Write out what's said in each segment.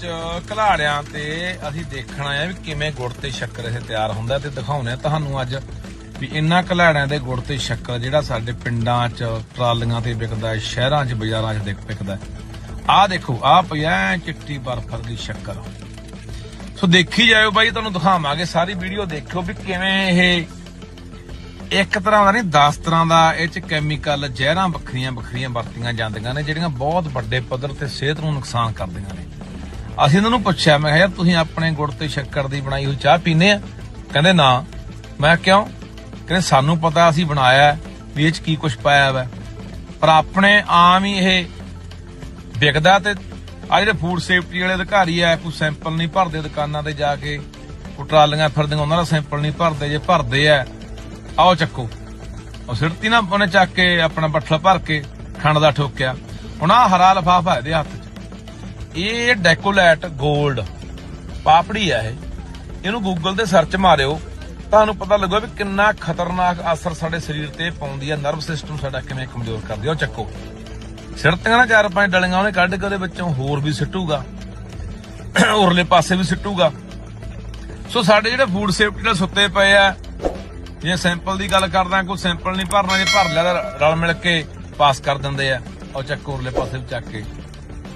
ਚ ਘਲਾੜਿਆਂ ਤੇ ਅਸੀਂ ਦੇਖਣਾ ਆਏ ਵੀ ਕਿਵੇਂ ਗੁੜ ਤੇ ਸ਼ੱਕਰ ਇਹ ਤਿਆਰ ਹੁੰਦਾ ਤੇ ਦਿਖਾਉਣੇ ਤੁਹਾਨੂੰ ਅੱਜ ਵੀ ਇੰਨਾ ਘਲਾੜਿਆਂ ਦੇ ਗੁੜ ਤੇ ਸ਼ੱਕਰ ਜਿਹੜਾ ਸਾਡੇ ਪਿੰਡਾਂ ਚ, ਟਰਾਲੀਆਂ ਤੇ ਵਿਕਦਾ ਹੈ, ਸ਼ਹਿਰਾਂ ਚ, ਬਾਜ਼ਾਰਾਂ ਚ ਵਿਕਦਾ ਆਹ ਦੇਖੋ, ਆਹ ਪਿਆ ਐਂ ਚਿੱਟੀ ਬਰਫ ਦੀ ਸ਼ੱਕਰ। ਸੋ ਦੇਖੀ ਜਾਇਓ ਬਾਈ, ਤੁਹਾਨੂੰ ਦਿਖਾਵਾਂਗੇ ਸਾਰੀ ਵੀਡੀਓ, ਦੇਖਿਓ ਵੀ ਕਿਵੇਂ ਇਹ ਇੱਕ ਤਰ੍ਹਾਂ ਦਾ ਨਹੀਂ 10 ਤਰ੍ਹਾਂ ਦਾ ਇਹ ਚ ਕੈਮੀਕਲ ਜ਼ਹਿਰਾਂ ਵੱਖਰੀਆਂ ਵੱਖਰੀਆਂ ਵਰਤੀਆਂ ਜਾਂਦੀਆਂ ਨੇ, ਜਿਹੜੀਆਂ ਬਹੁਤ ਵੱਡੇ ਪੱਧਰ ਤੇ ਸਿਹਤ ਨੂੰ ਨੁਕਸਾਨ ਕਰਦੀਆਂ ਨੇ। ਅਸੀਂ ਇਹਨਾਂ ਨੂੰ ਪੁੱਛਿਆ, ਮੈਂ ਕਿਹਾ, ਯਾਰ, ਤੁਸੀਂ ਆਪਣੇ ਗੁੜ ਤੇ ਸ਼ੱਕਰ ਦੀ ਬਣਾਈ ਹੋਈ ਚਾਹ ਪੀਂਦੇ ਆ? ਕਹਿੰਦੇ, ਨਾ। ਮੈਂ ਕਿਉਂ? ਕਹਿੰਦੇ, ਸਾਨੂੰ ਪਤਾ ਅਸੀਂ ਬਣਾਇਆ ਵੀ ਇਹ ਚ ਕੀ ਕੁਝ ਪਾਇਆ ਹੋਇਆ ਪਰ ਆਪਣੇ ਆਮ ਹੀ ਇਹ ਵਿਕਦਾ ਤੇ ਆ ਜਿਹੜੇ ਫੂਡ ਸੇਫਟੀ ਵਾਲੇ ਅਧਿਕਾਰੀ ਆ, ਕੋਈ ਸੈਂਪਲ ਨਹੀਂ ਭਰਦੇ ਦੁਕਾਨਾਂ ਤੇ ਜਾ ਕੇ ਉਹ ਟਰਾਲੀਆਂ ਫਿਰਦੀਆਂ, ਉਹਨਾਂ ਦਾ ਸੈਂਪਲ ਨਹੀਂ ਭਰਦੇ, ਜੇ ਭਰਦੇ ਆ, ਆਓ ਚੱਕੋ। ਉਹ ਸਿਰਤੀ ਨਾ ਉਹਨੇ ਚੱਕ ਕੇ ਆਪਣਾ ਬੱਠਲ ਭਰ ਕੇ ਖੰਡ ਦਾ ਠੋਕਿਆ। ਹੁਣ ਆ ਹਰਾ ਲਫਾਫਾ ਇਹਦੇ ਹੱਥ ਇਹ ਡੈਕੋਲੈਟ 골ਡ ਪਾਪੜੀ ਆ ਇਹ। ਇਹਨੂੰ ਗੂਗਲ ਤੇ ਸਰਚ ਮਾਰਿਓ, ਤੁਹਾਨੂੰ ਪਤਾ ਲੱਗੂਗਾ ਵੀ ਕਿੰਨਾ ਖਤਰਨਾਕ ਅਸਰ ਸਾਡੇ ਸਰੀਰ ਤੇ ਪਾਉਂਦੀ ਆ ਨਰਵ ਸਿਸਟਮ ਸਾਡਾ ਕਿਵੇਂ ਕਮਜ਼ੋਰ ਕਰਦੀ ਆ। ਉਹ ਚੱਕੋ। ਸਿਰਤੀਆਂ ਨਾ ਚਾਰ ਪੰਜ ਡਲੀਆਂ ਉਹਨੇ ਕੱਢ ਕੇ ਉਹਦੇ ਵਿੱਚੋਂ ਹੋਰ ਵੀ ਸਿੱਟੂਗਾ। ਉਰਲੇ ਪਾਸੇ ਵੀ ਸਿੱਟੂਗਾ। ਸੋ ਸਾਡੇ ਜਿਹੜੇ ਫੂਡ ਸੇਫਟੀ ਨਾਲ ਸੁੱਤੇ ਪਏ ਆ, ਜੇ ਸੈਂਪਲ ਦੀ ਗੱਲ ਕਰਦਾ, ਕੋਈ ਸੈਂਪਲ ਨਹੀਂ ਭਰਨਾ, ਜੇ ਭਰ ਲਿਆ ਰਲ ਮਿਲ ਕੇ ਪਾਸ ਕਰ ਦਿੰਦੇ ਆ। ਉਹ ਚੱਕ ਉਰਲੇ ਪਾਸੇ ਵੀ ਚੱਕ ਕੇ।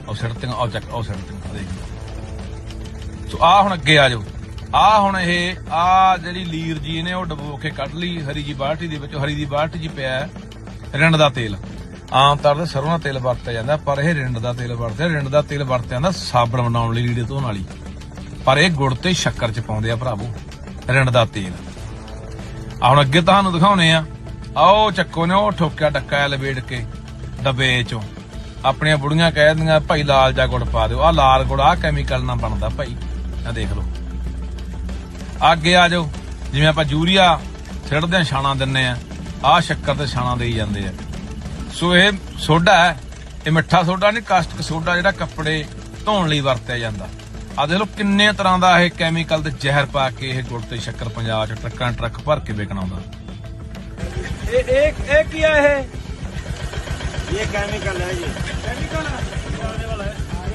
ਉਹ ਸਿੱਟਤੀਆਂ ਉਹ ਚੱਕ, ਉਹ ਸਿੱਟਤੀਆਂ ਦੇਖ। ਸੋ ਆ ਹੁਣ ਅੱਗੇ ਆ ਜਾਓ। ਆ ਹੁਣ ਇਹ ਆ ਜਿਹੜੀ ਲੀਰ ਜੀ ਨੇ ਉਹ ਡਬੋ ਕੇ ਕੱਢ ਲਈ, ਹਰੀ ਜੀ ਬਾਲਟੀ ਦੇ ਵਿੱਚ। ਹਰੀ ਦੀ ਬਾਲਟੀ 'ਚ ਪਿਆ ਰਿੰਡ ਦਾ ਤੇਲ। ਆਮ ਤੌਰ ਤੇ ਸਰੋਂ ਦਾ ਤੇਲ ਵਰਤਿਆ ਜਾਂਦਾ, ਪਰ ਇਹ ਰਿੰਡ ਦਾ ਤੇਲ ਵਰਤਿਆ, ਰਿੰਡ ਦਾ ਤੇਲ ਵਰਤਿਆ ਜਾਂਦਾ ਸਾਬਣ ਬਣਾਉਣ ਲਈ, ਲੀੜੇ ਧੋਣ ਵਾਲੀ। ਪਰ ਇਹ ਗੁੜ ਤੇ ਸ਼ੱਕਰ 'ਚ ਪਾਉਂਦੇ ਆ ਭਰਾਵੋ, ਰਿੰਡ ਦਾ ਤੇਲ। ਆ ਹੁਣ ਅੱਗੇ ਤੁਹਾਨੂੰ ਦਿਖਾਉਣੇ ਆ। ਆਓ ਚੱਕੋ ਨੇ ਉਹ ਠੋਕਿਆ, ਡੱਕਾ ਜਿਹਾ ਲਵੇੜ ਕੇ, ਡੱਬੇ ਚੋਂ। ਆਪਣੀਆਂ ਬੁੜੀਆਂ ਕਹਿ ਦਿੰਦੀਆਂ, ਭਾਈ ਲਾਲ ਜਾ ਗੁੜ ਪਾ ਦਿਓ। ਆ ਲਾਲ ਗੁੜ ਆ ਕੈਮੀਕਲ ਨਾਲ ਬਣਦਾ ਭਾਈ। ਆ ਦੇਖ ਲਓ। ਅੱਗੇ ਆ ਜਾਓ। ਜਿਵੇਂ ਆਪਾਂ ਯੂਰੀਆ ਛਿੜਦੇ ਆ ਛਾਣਾ ਦਿੰਨੇ ਆ ਆ ਸ਼ੱਕਰ ਤੇ ਛਾਣਾ ਦੇਈ ਜਾਂਦੇ ਆ। ਸੋ ਇਹ ਸੋਡਾ ਹੈ। ਇਹ ਮਿੱਠਾ ਸੋਡਾ ਨਹੀਂ ਕਾਸਟਿਕ ਸੋਡਾ ਜਿਹੜਾ ਕੱਪੜੇ ਧੋਣ ਲਈ ਵਰਤਿਆ ਜਾਂਦਾ। ਆ ਦੇਖ ਲਓ ਕਿੰਨੇ ਤਰ੍ਹਾਂ ਦਾ ਇਹ ਕੈਮੀਕਲ ਤੇ ਜ਼ਹਿਰ ਪਾ ਕੇ ਇਹ ਗੁੜ ਤੇ ਸ਼ੱਕਰ ਪੰਜਾਬ ਚ ਟਰੱਕਾਂ ਟਰੱਕ ਭਰ ਕੇ ਵਿਕਣ ਆਉਂਦਾ। ਇਹ ਇਹ ਇਹ ਕੀ ਹੈ ਇਹ? ये केमिकल है ये ਕੈਮੀਕਲ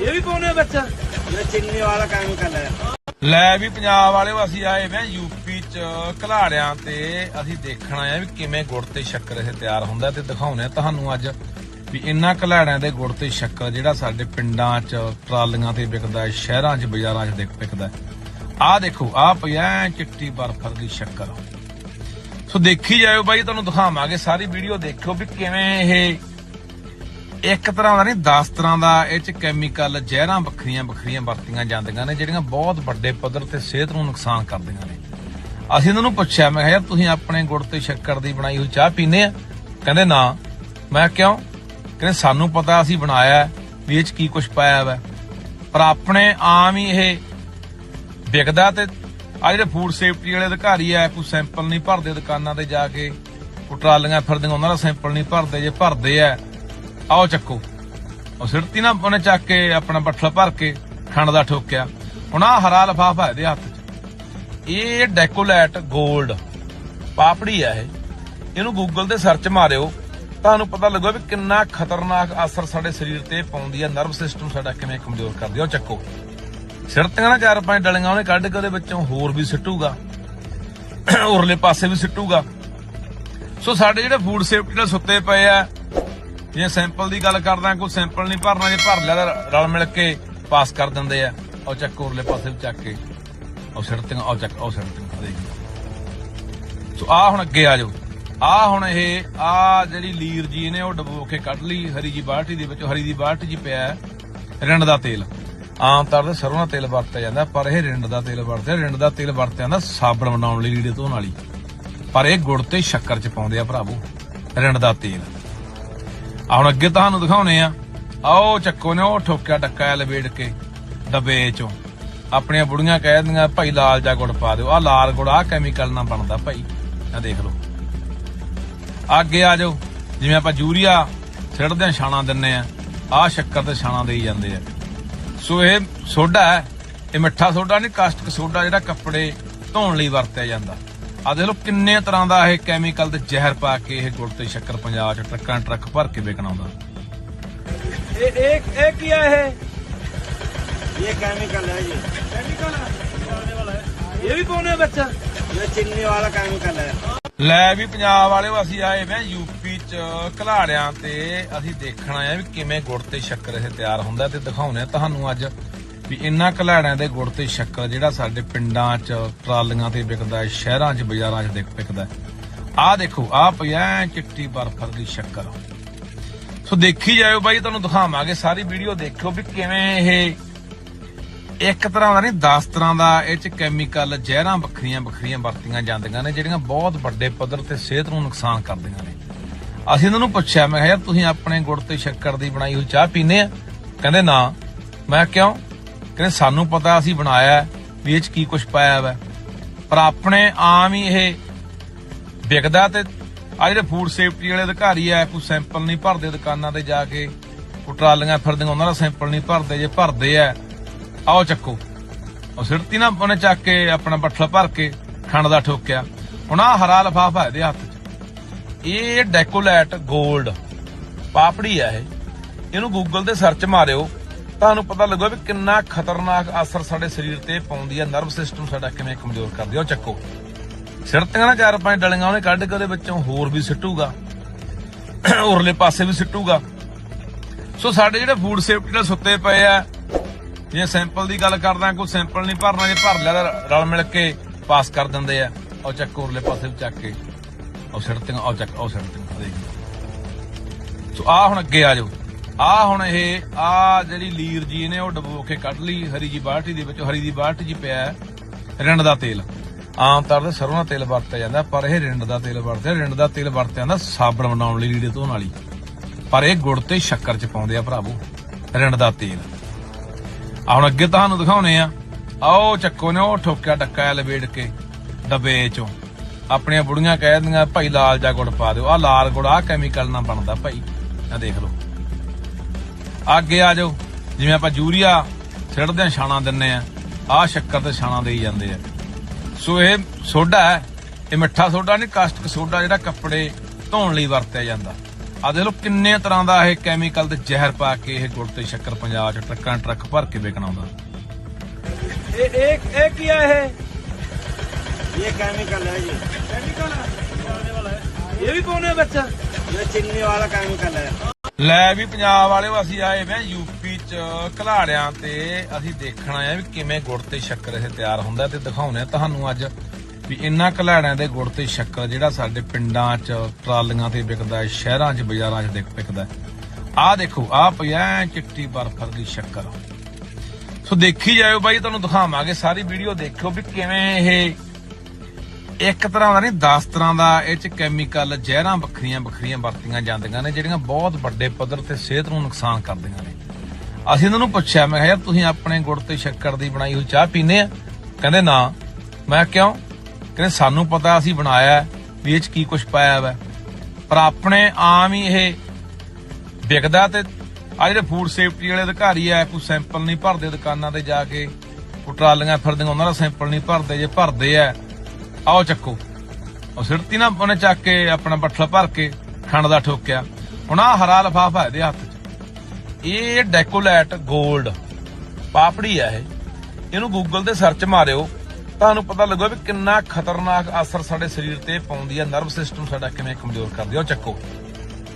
ਇਹ ਵੀ ਪਾਉਣੇ ਵਿੱਚ ये चीनी वाला केमिकल है ਲੈ ਵੀ ਪੰਜਾਬ ਵਾਲਿਓ ਅਸੀਂ ਆਏ ਵੇ ਯੂਪੀ ਚ ਘਲਾੜਿਆਂ ਤੇ ਅਸੀਂ ਦੇਖਣ ਆਏ ਆ ਵੀ ਕਿਵੇਂ ਗੁੜ ਤੇ ਸ਼ੱਕਰ ਇਹ ਤਿਆਰ ਹੁੰਦਾ ਤੇ ਦਿਖਾਉਣੇ ਆ ਤੁਹਾਨੂੰ ਅੱਜ ਵੀ ਇੰਨਾ ਘਲਾੜਿਆਂ ਦੇ ਗੁੜ ਤੇ ਸ਼ੱਕਰ ਜਿਹੜਾ ਸਾਡੇ ਪਿੰਡਾਂ ਚ ਟਰਾਲੀਆਂ ਤੇ ਵਿਕਦਾ ਹੈ ਸ਼ਹਿਰਾਂ ਚ ਬਾਜ਼ਾਰਾਂ ਚ ਦਿਖ ਵਿਕਦਾ ਆਹ ਦੇਖੋ ਆਹ ਪਿਆ ਐਂ ਚਿੱਟੀ ਬਰਫ ਦੀ ਸ਼ੱਕਰ ਸੋ ਦੇਖੀ ਜਾਇਓ ਬਾਈ ਤੁਹਾਨੂੰ ਦਿਖਾਵਾਂਗੇ ਸਾਰੀ ਵੀਡੀਓ ਦੇਖਿਓ ਵੀ ਕਿਵੇਂ ਇਹ ਇੱਕ ਤਰ੍ਹਾਂ ਦਾ ਨਹੀਂ 10 ਤਰ੍ਹਾਂ ਦਾ ਇਹ ਚ ਕੈਮੀਕਲ ਜ਼ਹਿਰਾਂ ਵੱਖਰੀਆਂ ਵੱਖਰੀਆਂ ਵਰਤੀਆਂ ਜਾਂਦੀਆਂ ਨੇ, ਜਿਹੜੀਆਂ ਬਹੁਤ ਵੱਡੇ ਪੱਧਰ ਤੇ ਸਿਹਤ ਨੂੰ ਨੁਕਸਾਨ ਕਰਦੀਆਂ ਨੇ। ਅਸੀਂ ਇਹਨਾਂ ਨੂੰ ਪੁੱਛਿਆ, ਮੈਂ ਕਿਹਾ, ਯਾਰ, ਤੁਸੀਂ ਆਪਣੇ ਗੁੜ ਤੇ ਸ਼ੱਕਰ ਦੀ ਬਣਾਈ ਹੋਈ ਚਾਹ ਪੀਨੇ ਆ? ਕਹਿੰਦੇ, ਨਾ। ਮੈਂ ਕਿਉਂ? ਕਹਿੰਦੇ, ਸਾਨੂੰ ਪਤਾ, ਅਸੀਂ ਬਣਾਇਆ ਵੀ ਇਹ ਚ ਕੀ ਕੁਝ ਪਾਇਆ ਹੋਇਆ ਪਰ ਆਪਣੇ ਆਮ ਹੀ ਇਹ ਵਿਕਦਾ ਤੇ ਆ ਜਿਹੜੇ ਫੂਡ ਸੇਫਟੀ ਵਾਲੇ ਅਧਿਕਾਰੀ ਆ, ਕੋਈ ਸੈਂਪਲ ਨਹੀਂ ਭਰਦੇ ਦੁਕਾਨਾਂ ਤੇ ਜਾ ਕੇ ਉਹ ਟਰਾਲੀਆਂ ਫਿਰਦੀਆਂ, ਉਹਨਾਂ ਦਾ ਸੈਂਪਲ ਨਹੀਂ ਭਰਦੇ, ਜੇ ਭਰਦੇ ਆ ਆਓ ਚੱਕੋ। ਉਹ ਸਿਰਤੀ ਨਾ ਉਹਨੇ ਚੱਕ ਕੇ ਆਪਣਾ ਬੱਠਲ ਭਰ ਕੇ ਖੰਡ ਦਾ ਠੋਕਿਆ। ਹੁਣ ਆ ਹਰਾ ਲਫਾਫਾ ਇਹਦੇ ਹੱਥ 'ਚ। ਇਹ ਡੈਕੋਲੈਟ 골ਡ ਪਾਪੜੀ ਆ ਇਹ। ਇਹਨੂੰ ਗੂਗਲ ਤੇ ਸਰਚ ਮਾਰਿਓ। ਤੁਹਾਨੂੰ ਪਤਾ ਲੱਗੂ ਵੀ ਕਿੰਨਾ ਖਤਰਨਾਕ ਅਸਰ ਸਾਡੇ ਸਰੀਰ ਤੇ ਪਾਉਂਦੀ ਆ ਨਰਵ ਸਿਸਟਮ ਸਾਡਾ ਕਿਵੇਂ ਕਮਜ਼ੋਰ ਕਰਦੀ ਆ। ਉਹ ਚੱਕੋ। ਸਿਰਤੀਆਂ ਨਾ ਚਾਰ ਪੰਜ ਡਲੀਆਂ ਉਹਨੇ ਕੱਢ ਕੇ ਉਹਦੇ ਵਿੱਚੋਂ ਹੋਰ ਵੀ ਸਿੱਟੂਗਾ। ਉਰਲੇ ਪਾਸੇ ਵੀ ਸਿੱਟੂਗਾ। ਸੋ ਸਾਡੇ ਜਿਹੜੇ ਫੂਡ ਸੇਫਟੀ ਨਾਲ ਸੁੱਤੇ ਪਏ ਆ ਜੇ ਸੈਂਪਲ ਦੀ ਗੱਲ ਕਰਦਾ, ਕੋਈ ਸੈਂਪਲ ਨਹੀਂ ਭਰਨਾ, ਜੇ ਭਰ ਲਿਆ ਤਾਂ ਰਲ ਮਿਲ ਕੇ ਪਾਸ ਕਰ ਦਿੰਦੇ ਆ। ਉਹ ਚੱਕ ਉਰਲੇ ਪਾਸੇ ਚੱਕ ਕੇ, ਉਹ ਸਿਰਤੀਆਂ ਉਹ ਚੱਕ, ਉਹ ਸਿਰਤੀਆਂ ਦੇਖ ਸੋ ਆ ਹੁਣ ਅੱਗੇ ਆ ਜਾਓ। ਆ ਹੁਣ ਇਹ ਆ ਜਿਹੜੀ ਲੀਰ ਜੀ ਨੇ, ਉਹ ਡਬੋ ਕੇ ਕੱਢ ਲਈ, ਹਰੀ ਜੀ ਬਾਲਟੀ ਦੇ ਵਿੱਚ। ਹਰੀ ਦੀ ਬਾਲਟੀ 'ਚ ਪਿਆ ਰਿੰਡ ਦਾ ਤੇਲ। ਆਮ ਤੌਰ ਤੇ ਸਰੋਂ ਦਾ ਤੇਲ ਵਰਤਿਆ ਜਾਂਦਾ, ਪਰ ਇਹ ਰਿੰਡ ਦਾ ਤੇਲ ਵਰਤਿਆ, ਰਿੰਡ ਦਾ ਤੇਲ ਵਰਤਿਆ ਜਾਂਦਾ ਸਾਬਣ ਬਣਾਉਣ ਲਈ ਲੀੜੇ ਧੋਣ ਵਾਲੀ। ਪਰ ਇਹ ਗੁੜ ਤੇ ਸ਼ੱਕਰ 'ਚ ਪਾਉਂਦੇ ਆ ਭਰਾਵੋ, ਰਿੰਡ ਦਾ ਤੇਲ। ਆ ਹੁਣ ਅੱਗੇ ਤੁਹਾਨੂੰ ਦਿਖਾਉਣੇ ਆ। ਆਓ ਚੱਕੋ ਨੇ ਉਹ ਠੋਕਿਆ ਡੱਕਾ ਜਿਹਾ ਲਵੇੜ ਕੇ ਡੱਬੇ ਚੋਂ। ਆਪਣੀਆਂ ਬੁੜੀਆਂ ਕਹਿ ਦਿੰਦੀਆਂ, ਭਾਈ ਲਾਲ ਜਾ ਗੁੜ ਪਾ ਦਿਓ। ਆ ਲਾਲ ਗੁੜ ਆ ਕੈਮੀਕਲ ਨਾਲ ਬਣਦਾ ਭਾਈ। ਆ ਦੇਖ ਲਓ। ਅੱਗੇ ਆ ਜਾਓ। ਜਿਵੇਂ ਆਪਾਂ ਯੂਰੀਆ ਛਿੜਦੇ ਆ ਛਾਣਾ ਦਿੰਨੇ ਆ ਆ ਸ਼ੱਕਰ ਤੇ ਛਾਣਾ ਦੇਈ ਜਾਂਦੇ ਆ। ਸੋ ਇਹ ਸੋਡਾ ਹੈ। ਇਹ ਮਿੱਠਾ ਸੋਡਾ ਨਹੀਂ ਕਾਸਟਿਕ ਸੋਡਾ ਜਿਹੜਾ ਕੱਪੜੇ ਧੋਣ ਲਈ ਵਰਤਿਆ ਜਾਂਦਾ। ਆ ਦੇਖ ਲਓ ਕਿੰਨੇ ਤਰ੍ਹਾਂ ਦਾ ਇਹ ਕੈਮੀਕਲ ਤੇ ਜ਼ਹਿਰ ਪਾ ਕੇ ਇਹ ਗੁੜ ਤੇ ਸ਼ੱਕਰ ਪੰਜਾਬ ਚ ਟਰੱਕਾਂ ਟਰੱਕ ਭਰ ਕੇ ਵੇਚਣਾਉਂਦਾ ਇਹ ਲੈ ਵੀ ਪੰਜਾਬ ਵਾਲੇ ਅਸੀਂ ਆਏ ਵੇ ਯੂਪੀ ਚ ਕਲਾੜਿਆਂ ਤੇ ਅਸੀਂ ਦੇਖਣਾ ਆ ਵੀ ਕਿਵੇਂ ਗੁੜ ਤੇ ਸ਼ੱਕਰ ਇਹ ਤਿਆਰ ਹੁੰਦਾ ਤੇ ਦਿਖਾਉਣੇ ਤੁਹਾਨੂੰ ਅੱਜ ਵੀ ਇਹਨਾਂ ਘਲਾੜਿਆਂ ਦੇ ਗੁੜ ਤੇ ਸ਼ੱਕਰ ਜਿਹੜਾ ਸਾਡੇ ਪਿੰਡਾਂ ਚ ਟਰਾਲੀਆਂ ਤੇ ਵਿਕਦਾ ਹੈ ਸ਼ਹਿਰਾਂ ਚ ਬਾਜ਼ਾਰਾਂ ਚ ਵਿਕਦਾ ਆਹ ਦੇਖੋ ਆਹ ਪਿਆ ਚਿੱਟੀ ਬਰਫ਼ਰ ਦੀ ਸ਼ੱਕਰ। ਸੋ ਦੇਖੀ ਜਾਇਓ ਬਾਈ ਤੁਹਾਨੂੰ ਦਿਖਾਵਾਂਗੇ ਸਾਰੀ ਵੀਡੀਓ ਦੇਖਿਓ ਵੀ ਕਿਵੇਂ ਇਹ ਇੱਕ ਤਰ੍ਹਾਂ ਦਾ ਨਹੀਂ 10 ਤਰ੍ਹਾਂ ਦਾ ਇਹ ਚ ਕੈਮੀਕਲ ਜ਼ਹਿਰਾਂ ਵੱਖਰੀਆਂ ਵੱਖਰੀਆਂ ਵਰਤੀਆਂ ਜਾਂਦੀਆਂ ਨੇ ਜਿਹੜੀਆਂ ਬਹੁਤ ਵੱਡੇ ਪੱਧਰ ਤੇ ਸਿਹਤ ਨੂੰ ਨੁਕਸਾਨ ਕਰਦੀਆਂ ਨੇ। ਅਸੀਂ ਇਹਨਾਂ ਨੂੰ ਪੁੱਛਿਆ ਮੈਂ ਕਿਹਾ ਯਾਰ ਤੁਸੀਂ ਆਪਣੇ ਗੁੜ ਤੇ ਸ਼ੱਕਰ ਦੀ ਬਣਾਈ ਹੋਈ ਚਾਹ ਪੀਨੇ ਆ? ਕਹਿੰਦੇ ਨਾ। ਮੈਂ ਕਿਹਾ, ਕਿਉਂ? ਕਹਿੰਦੇ ਸਾਨੂੰ ਪਤਾ ਅਸੀਂ ਬਣਾਇਆ ਵੀ ਇਹ ਚ ਕੀ ਕੁਝ ਪਾਇਆ ਹੋਇਆ ਪਰ ਆਪਣੇ ਆਮ ਹੀ ਇਹ ਵਿਕਦਾ ਤੇ ਆ ਜਿਹੜੇ ਫੂਡ ਸੇਫਟੀ ਵਾਲੇ ਅਧਿਕਾਰੀ ਆ, ਕੋਈ ਸੈਂਪਲ ਨਹੀਂ ਭਰਦੇ ਦੁਕਾਨਾਂ ਤੇ ਜਾ ਕੇ ਉਹ ਟਰਾਲੀਆਂ ਫਿਰਦੀਆਂ, ਉਹਨਾਂ ਦਾ ਸੈਂਪਲ ਨਹੀਂ ਭਰਦੇ, ਜੇ ਭਰਦੇ ਆ, ਆਓ ਚੱਕੋ। ਉਹ ਸਿਰਤੀ ਨਾ ਉਹਨੇ ਚੱਕ ਕੇ ਆਪਣਾ ਬੱਠਲ ਭਰ ਕੇ ਖੰਡ ਦਾ ਠੋਕਿਆ। ਹੁਣ ਆ ਹਰਾ ਲਫਾਫਾ ਇਹਦੇ ਹੱਥ 'ਚ। ਇਹ ਡੈਕੋਲੈਟ 골ਡ ਪਾਪੜੀ ਆ ਇਹ। ਇਹਨੂੰ ਗੂਗਲ ਤੇ ਸਰਚ ਮਾਰਿਓ। ਤੁਹਾਨੂੰ ਪਤਾ ਲੱਗੂਗਾ ਵੀ ਕਿੰਨਾ ਖਤਰਨਾਕ ਅਸਰ ਸਾਡੇ ਸਰੀਰ ਤੇ ਪਾਉਂਦੀ ਆ, ਨਰਵ ਸਿਸਟਮ ਸਾਡਾ ਕਿਵੇਂ ਕਮਜ਼ੋਰ ਕਰਦੀ ਆ, ਉਹ ਚੱਕੋ। ਸਿਰਤੀਆਂ ਨਾ ਚਾਰ ਪੰਜ ਡਲੀਆਂ ਉਹਨੇ ਕੱਢ ਕੇ ਉਹਦੇ ਵਿੱਚੋਂ ਹੋਰ ਵੀ ਸਿੱਟੂਗਾ। ਉਰਲੇ ਪਾਸੇ ਵੀ ਸਿੱਟੂਗਾ। ਸੋ ਸਾਡੇ ਜਿਹੜੇ ਫੂਡ ਸੇਫਟੀ ਨਾਲ ਸੁੱਤੇ ਪਏ ਆ, ਜੇ ਸੈਂਪਲ ਦੀ ਗੱਲ ਕਰਦਾ, ਕੋਈ ਸੈਂਪਲ ਨਹੀਂ ਭਰਨਾ, ਜੇ ਭਰ ਲਿਆ ਰਲ ਮਿਲ ਕੇ ਪਾਸ ਕਰ ਦਿੰਦੇ ਆ। ਉਹ ਚੱਕ ਉਰਲੇ ਪਾਸੇ ਵੀ ਚੱਕ ਕੇ। ਉਹ ਸਿੱਟਤੀਆਂ ਉਹ ਚੱਕ, ਉਹ ਸਿੱਟਤੀਆਂ ਸੋ ਆ ਹੁਣ ਅੱਗੇ ਆ ਜਾਓ। ਆ ਹੁਣ ਇਹ, ਆ ਜਿਹੜੀ ਲੀਰ ਜੀ ਨੇ ਉਹ ਡਬੋ ਕੇ ਕੱਢ ਲਈ, ਹਰੀ ਜੀ ਬਾਲਟੀ ਦੇ ਵਿੱਚ, ਹਰੀ ਦੀ ਬਾਲਟੀ 'ਚ ਪਿਆ ਰਿੰਡ ਦਾ ਤੇਲ। ਆਮ ਤੌਰ ਤੇ ਸਰੋਂ ਦਾ ਤੇਲ ਵਰਤਿਆ ਜਾਂਦਾ, ਪਰ ਇਹ ਰਿੰਡ ਦਾ ਤੇਲ ਵਰਤਿਆ, ਰਿੰਡ ਦਾ ਤੇਲ ਵਰਤਿਆ ਜਾਂਦਾ ਸਾਬਣ ਬਣਾਉਣ ਲਈ ਲੀੜੇ ਧੋਣ ਵਾਲੀ। ਪਰ ਇਹ ਗੁੜ ਤੇ ਸ਼ੱਕਰ 'ਚ ਪਾਉਂਦੇ ਆ ਭਰਾਵੋ, ਰਿੰਡ ਦਾ ਤੇਲ। ਆ ਹੁਣ ਅੱਗੇ ਤੁਹਾਨੂੰ ਦਿਖਾਉਣੇ ਆ। ਆਓ ਚੱਕੋ ਨੇ ਉਹ ਠੋਕਿਆ ਡੱਕਾ ਲਵੇੜ ਕੇ, ਡੱਬੇ ਚੋਂ। ਆਪਣੀਆਂ ਬੁੜੀਆਂ ਕਹਿ ਦਿੰਦੀਆਂ, ਭਾਈ ਲਾਲ ਜਾ ਗੁੜ ਪਾ ਦਿਓ। ਆ ਲਾਲ ਗੁੜ ਆ ਕੈਮੀਕਲ ਨਾਲ ਬਣਦਾ ਭਾਈ। ਆ ਦੇਖ ਲਓ। ਅੱਗੇ ਆ ਜਾਓ। ਜਿਵੇਂ ਆਪਾਂ ਯੂਰੀਆ ਛਿੜਦੇ ਆ ਛਾਣਾ ਦਿੰਨੇ ਆ ਆ ਸ਼ੱਕਰ ਤੇ ਛਾਣਾ ਦੇਈ ਜਾਂਦੇ ਆ। ਸੋ ਇਹ ਸੋਡਾ ਹੈ। ਇਹ ਮਿੱਠਾ ਸੋਡਾ ਨਹੀਂ ਕਾਸਟਿਕ ਸੋਡਾ ਜਿਹੜਾ ਕੱਪੜੇ ਧੋਣ ਲਈ ਵਰਤਿਆ ਜਾਂਦਾ। ਆ ਦੇਖ ਲਓ ਕਿੰਨੇ ਤਰ੍ਹਾਂ ਦਾ ਇਹ ਕੈਮੀਕਲ ਤੇ ਜ਼ਹਿਰ ਪਾ ਕੇ ਇਹ ਗੁੜ ਤੇ ਸ਼ੱਕਰ ਪੰਜਾਬ ਚ ਟਰੱਕਾਂ ਟਰੱਕ ਭਰ ਕੇ ਵੇਚਣਾਉਂਦਾ ਇਹ ਇਹ ਇਹ ਕੀ ਹੈ ਇਹ? ਇਹ ਕੈਮੀਕਲ ਹੈ ਜੀ। ਕੈਮੀਕਲ ਹੈ ਇਹ ਵੀ ਪਾਉਣੇ ਬੱਚਾ? ਇਹ ਚਿੰਨੀ ਵਾਲਾ ਕੈਮੀਕਲ ਹੈ। ਲੈ ਵੀ ਪੰਜਾਬ ਵਾਲਿਓ, ਅਸੀਂ ਆਏ ਵੇ ਯੂਪੀ ਚ ਘਲਾੜਿਆਂ ਤੇ। ਅਸੀਂ ਦੇਖਣ ਆਏ ਵੀ ਕਿਵੇਂ ਗੁੜ ਤੇ ਸ਼ੱਕਰ ਇਹ ਤਿਆਰ ਹੁੰਦਾ ਤੇ ਦਿਖਾਉਣੇ ਤੁਹਾਨੂੰ ਅੱਜ ਵੀ ਇਹਨਾਂ ਘਲਾੜਿਆਂ ਦੇ ਗੁੜ ਤੇ ਸ਼ੱਕਰ ਜਿਹੜਾ ਸਾਡੇ ਪਿੰਡਾਂ ਚ, ਟਰਾਲੀਆਂ ਤੇ ਵਿਕਦਾ ਹੈ, ਸ਼ਹਿਰਾਂ ਚ, ਬਾਜ਼ਾਰਾਂ ਚ ਵਿਕਦਾ ਆਹ ਦੇਖੋ, ਆਹ ਪਿਆ ਚਿੱਟੀ ਬਰਫ ਦੀ ਸ਼ੱਕਰ। ਸੋ ਦੇਖੀ ਜਾਇਓ ਬਾਈ, ਤੁਹਾਨੂੰ ਦਿਖਾਵਾਂਗੇ ਸਾਰੀ ਵੀਡੀਓ, ਦੇਖਿਓ ਵੀ ਕਿਵੇਂ ਇਹ ਇੱਕ ਤਰ੍ਹਾਂ ਦਾ ਨਹੀਂ 10 ਤਰ੍ਹਾਂ ਦਾ ਇਹ ਚ ਕੈਮੀਕਲ ਜ਼ਹਿਰਾਂ ਵੱਖਰੀਆਂ ਵੱਖਰੀਆਂ ਵਰਤੀਆਂ ਜਾਂਦੀਆਂ ਨੇ ਜਿਹੜੀਆਂ ਬਹੁਤ ਵੱਡੇ ਪੱਧਰ ਤੇ ਸਿਹਤ ਨੂੰ ਨੁਕਸਾਨ ਕਰਦੀਆਂ ਨੇ। ਅਸੀਂ ਇਹਨਾਂ ਨੂੰ ਪੁੱਛਿਆ ਮੈਂ ਕਿਹਾ ਯਾਰ ਤੁਸੀਂ ਆਪਣੇ ਗੁੜ ਤੇ ਸ਼ੱਕਰ ਦੀ ਬਣਾਈ ਹੋਈ ਚਾਹ ਪੀਨੇ ਆ? ਕਹਿੰਦੇ ਨਾ। ਮੈਂ ਕਿਹਾ, ਕਿਉਂ? ਕਹਿੰਦੇ ਸਾਨੂੰ ਪਤਾ ਅਸੀਂ ਬਣਾਇਆ ਵੀ ਇਹ ਚ ਕੀ ਕੁਝ ਪਾਇਆ ਹੋਇਆ ਪਰ ਆਪਣੇ ਆਮ ਹੀ ਇਹ ਵਿਕਦਾ ਤੇ ਆ ਜਿਹੜੇ ਫੂਡ ਸੇਫਟੀ ਵਾਲੇ ਅਧਿਕਾਰੀ ਆ ਕੋਈ ਸੈਂਪਲ ਨਹੀਂ ਭਰਦੇ ਦੁਕਾਨਾਂ ਤੇ ਜਾ ਕੇ ਉਹ ਟਰਾਲੀਆਂ ਫਿਰਦੀਆਂ ਉਹਨਾਂ ਦਾ ਸੈਂਪਲ ਨਹੀਂ ਭਰਦੇ ਜੇ ਭਰਦੇ ਆ ਆਓ ਚੱਕੋ। ਉਹ ਸਿਰਤੀ ਨਾ ਉਹਨੇ ਚੱਕ ਕੇ ਆਪਣਾ ਬੱਠਲ ਭਰ ਕੇ ਖੰਡ ਦਾ ਠੋਕਿਆ। ਹੁਣ ਆ ਹਰਾ ਲਫਾਫਾ ਇਹਦੇ ਹੱਥ 'ਚ। ਇਹ ਡੈਕੋਲੈਟ 골ਡ ਪਾਪੜੀ ਆ ਇਹ। ਇਹਨੂੰ ਗੂਗਲ ਤੇ ਸਰਚ ਮਾਰਿਓ। ਤੁਹਾਨੂੰ ਪਤਾ ਲੱਗੂਗਾ ਵੀ ਕਿੰਨਾ ਖਤਰਨਾਕ ਅਸਰ ਸਾਡੇ ਸਰੀਰ ਤੇ ਪਾਉਂਦੀ ਆ। ਨਰਵ ਸਿਸਟਮ ਸਾਡਾ ਕਿਵੇਂ ਕਮਜ਼ੋਰ ਕਰਦੀ ਆ। ਉਹ ਚੱਕੋ।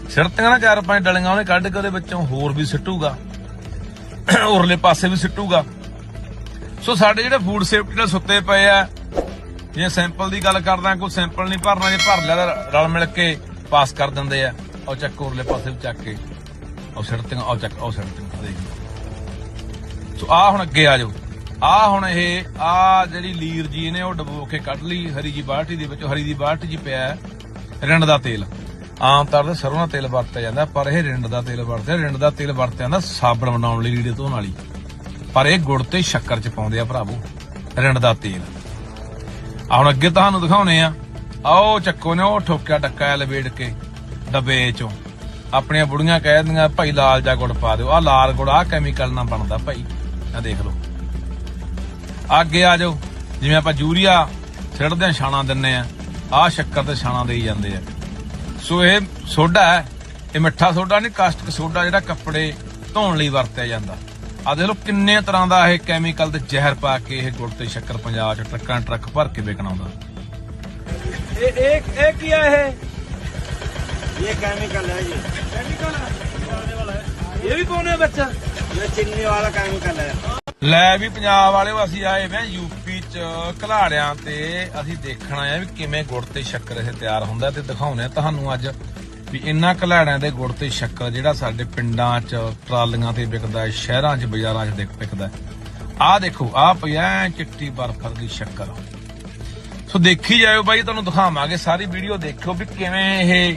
ਸਿਰਤੀਆਂ ਨਾ ਚਾਰ ਪੰਜ ਡਲੀਆਂ ਉਹਨੇ ਕੱਢ ਕੇ ਉਹਦੇ ਵਿੱਚੋਂ ਹੋਰ ਵੀ ਸਿੱਟੂਗਾ। ਉਰਲੇ ਪਾਸੇ ਵੀ ਸਿੱਟੂਗਾ। ਸੋ ਸਾਡੇ ਜਿਹੜੇ ਫੂਡ ਸੇਫਟੀ ਨਾਲ ਸੁੱਤੇ ਪਏ ਆ ਜੇ ਸੈਂਪਲ ਦੀ ਗੱਲ ਕਰਦਾ, ਕੋਈ ਸੈਂਪਲ ਨਹੀਂ ਭਰਨਾ, ਜੇ ਭਰ ਲਿਆ ਤਾਂ ਰਲ ਮਿਲ ਕੇ ਪਾਸ ਕਰ ਦਿੰਦੇ ਆ। ਉਹ ਚੱਕ ਉਰਲੇ ਪਾਸੇ ਵੀ ਚੱਕ ਕੇ, ਉਹ ਸਿੱਟਤੀਆਂ ਉਹ ਚੱਕ, ਉਹ ਸਿੱਟਤੀਆਂ ਦੇਖ ਸੋ ਆ ਹੁਣ ਅੱਗੇ ਆ ਜਾਓ। ਆ ਹੁਣ ਇਹ ਆ ਜਿਹੜੀ ਲੀਰ ਜੀ ਨੇ, ਉਹ ਡਬੋ ਕੇ ਕੱਢ ਲਈ, ਹਰੀ ਜੀ ਬਾਲਟੀ ਦੇ ਵਿੱਚ। ਹਰੀ ਦੀ ਬਾਲਟੀ 'ਚ ਪਿਆ ਰਿੰਡ ਦਾ ਤੇਲ। ਆਮ ਤੌਰ ਤੇ ਸਰੋਂ ਦਾ ਤੇਲ ਵਰਤਿਆ ਜਾਂਦਾ, ਪਰ ਇਹ ਰਿੰਡ ਦਾ ਤੇਲ ਵਰਤਿਆ, ਰਿੰਡ ਦਾ ਤੇਲ ਵਰਤਿਆ ਜਾਂਦਾ ਸਾਬਣ ਬਣਾਉਣ ਲਈ, ਲੀੜੇ ਧੋਣ ਵਾਲੀ। ਪਰ ਇਹ ਗੁੜ ਤੇ ਸ਼ੱਕਰ 'ਚ ਪਾਉਂਦੇ ਆ ਭਰਾਵੋ, ਰਿੰਡ ਦਾ ਤੇਲ। ਹੁਣ ਅੱਗੇ ਤੁਹਾਨੂੰ ਦਿਖਾਉਣੇ ਆ। ਆਓ ਚੱਕੋ ਨੇ, ਉਹ ਠੋਕਿਆ ਟੱਕਾ ਲਵੇੜ ਕੇ, ਡੱਬੇ ਚੋਂ। ਆਪਣੀਆਂ ਬੁੜੀਆਂ ਕਹਿ ਦਿੰਦੀਆਂ, ਭਾਈ ਲਾਲ ਜਾ ਗੁੜ ਪਾ ਦਿਓ। ਆ ਲਾਲ ਗੁੜ ਆ ਕੈਮੀਕਲ ਨਾਲ ਬਣਦਾ ਭਾਈ। ਆ ਦੇਖ ਲਓ। ਅੱਗੇ ਆ ਜਾਓ। ਜਿਵੇਂ ਆਪਾਂ ਯੂਰੀਆ ਛਿੜਦੇ ਆ ਛਾਣਾ ਦਿੰਨੇ ਆ ਆ ਸ਼ੱਕਰ ਤੇ ਛਾਣਾ ਦੇਈ ਜਾਂਦੇ ਆ। ਸੋ ਇਹ ਸੋਡਾ ਹੈ। ਇਹ ਮਿੱਠਾ ਸੋਡਾ ਨਹੀਂ ਕਾਸਟਿਕ ਸੋਡਾ ਜਿਹੜਾ ਕੱਪੜੇ ਧੋਣ ਲਈ ਵਰਤਿਆ ਜਾਂਦਾ। ਆ ਦੇਖ ਲਓ ਕਿੰਨੇ ਤਰ੍ਹਾਂ ਦਾ ਇਹ ਕੈਮੀਕਲ ਤੇ ਜ਼ਹਿਰ ਪਾ ਕੇ ਇਹ ਗੁੜ ਤੇ ਸ਼ੱਕਰ ਪੰਜਾਬ ਚ ਟਰੱਕਾਂ ਟਰੱਕ ਭਰ ਕੇ ਵੇਚਣਾ ਹੁੰਦਾ ਇਹ ਇਹ ਇਹ ਕੀ ਹੈ ਇਹ? ਕੈਮੀਕਲ ਹੈ ਜੀ। ਕੈਮੀਕਲ ਹੈ। ਇਹ ਵੀ ਕੌਣ ਹੈ ਬੱਚਾ? ਇਹ ਚਿੰਨੀ ਵਾਲਾ ਕੈਮੀਕਲ ਹੈ। ਲੈ ਵੀ ਪੰਜਾਬ ਵਾਲਿਓ ਅਸੀਂ ਆਏ ਵੇ ਯੂਪੀ ਚ ਕਲਾੜਿਆਂ ਤੇ ਅਸੀਂ ਦੇਖਣਾ ਆ ਵੀ ਕਿਵੇਂ ਗੁੜ ਤੇ ਸ਼ੱਕਰ ਇਹ ਤਿਆਰ ਹੁੰਦਾ ਤੇ ਦਿਖਾਉਣੇ ਤੁਹਾਨੂੰ ਅੱਜ ਵੀ ਇਹਨਾਂ ਘਲਾੜਿਆਂ ਦੇ ਗੁੜ ਤੇ ਸ਼ੱਕਰ ਜਿਹੜਾ ਸਾਡੇ ਪਿੰਡਾਂ ਚ ਟਰਾਲੀਆਂ ਤੇ ਵਿਕਦਾ ਹੈ ਸ਼ਹਿਰਾਂ ਚ ਬਾਜ਼ਾਰਾਂ ਚ ਵਿਕਦਾ ਆਹ ਦੇਖੋ ਆਹ ਪਿਆ ਚਿੱਟੀ ਬਰਫ਼ ਦੀ ਸ਼ੱਕਰ। ਸੋ ਦੇਖੀ ਜਾਇਓ ਬਾਈ ਤੁਹਾਨੂੰ ਦਿਖਾਵਾਂਗੇ ਸਾਰੀ ਵੀਡੀਓ ਦੇਖਿਓ ਵੀ ਕਿਵੇਂ ਇਹ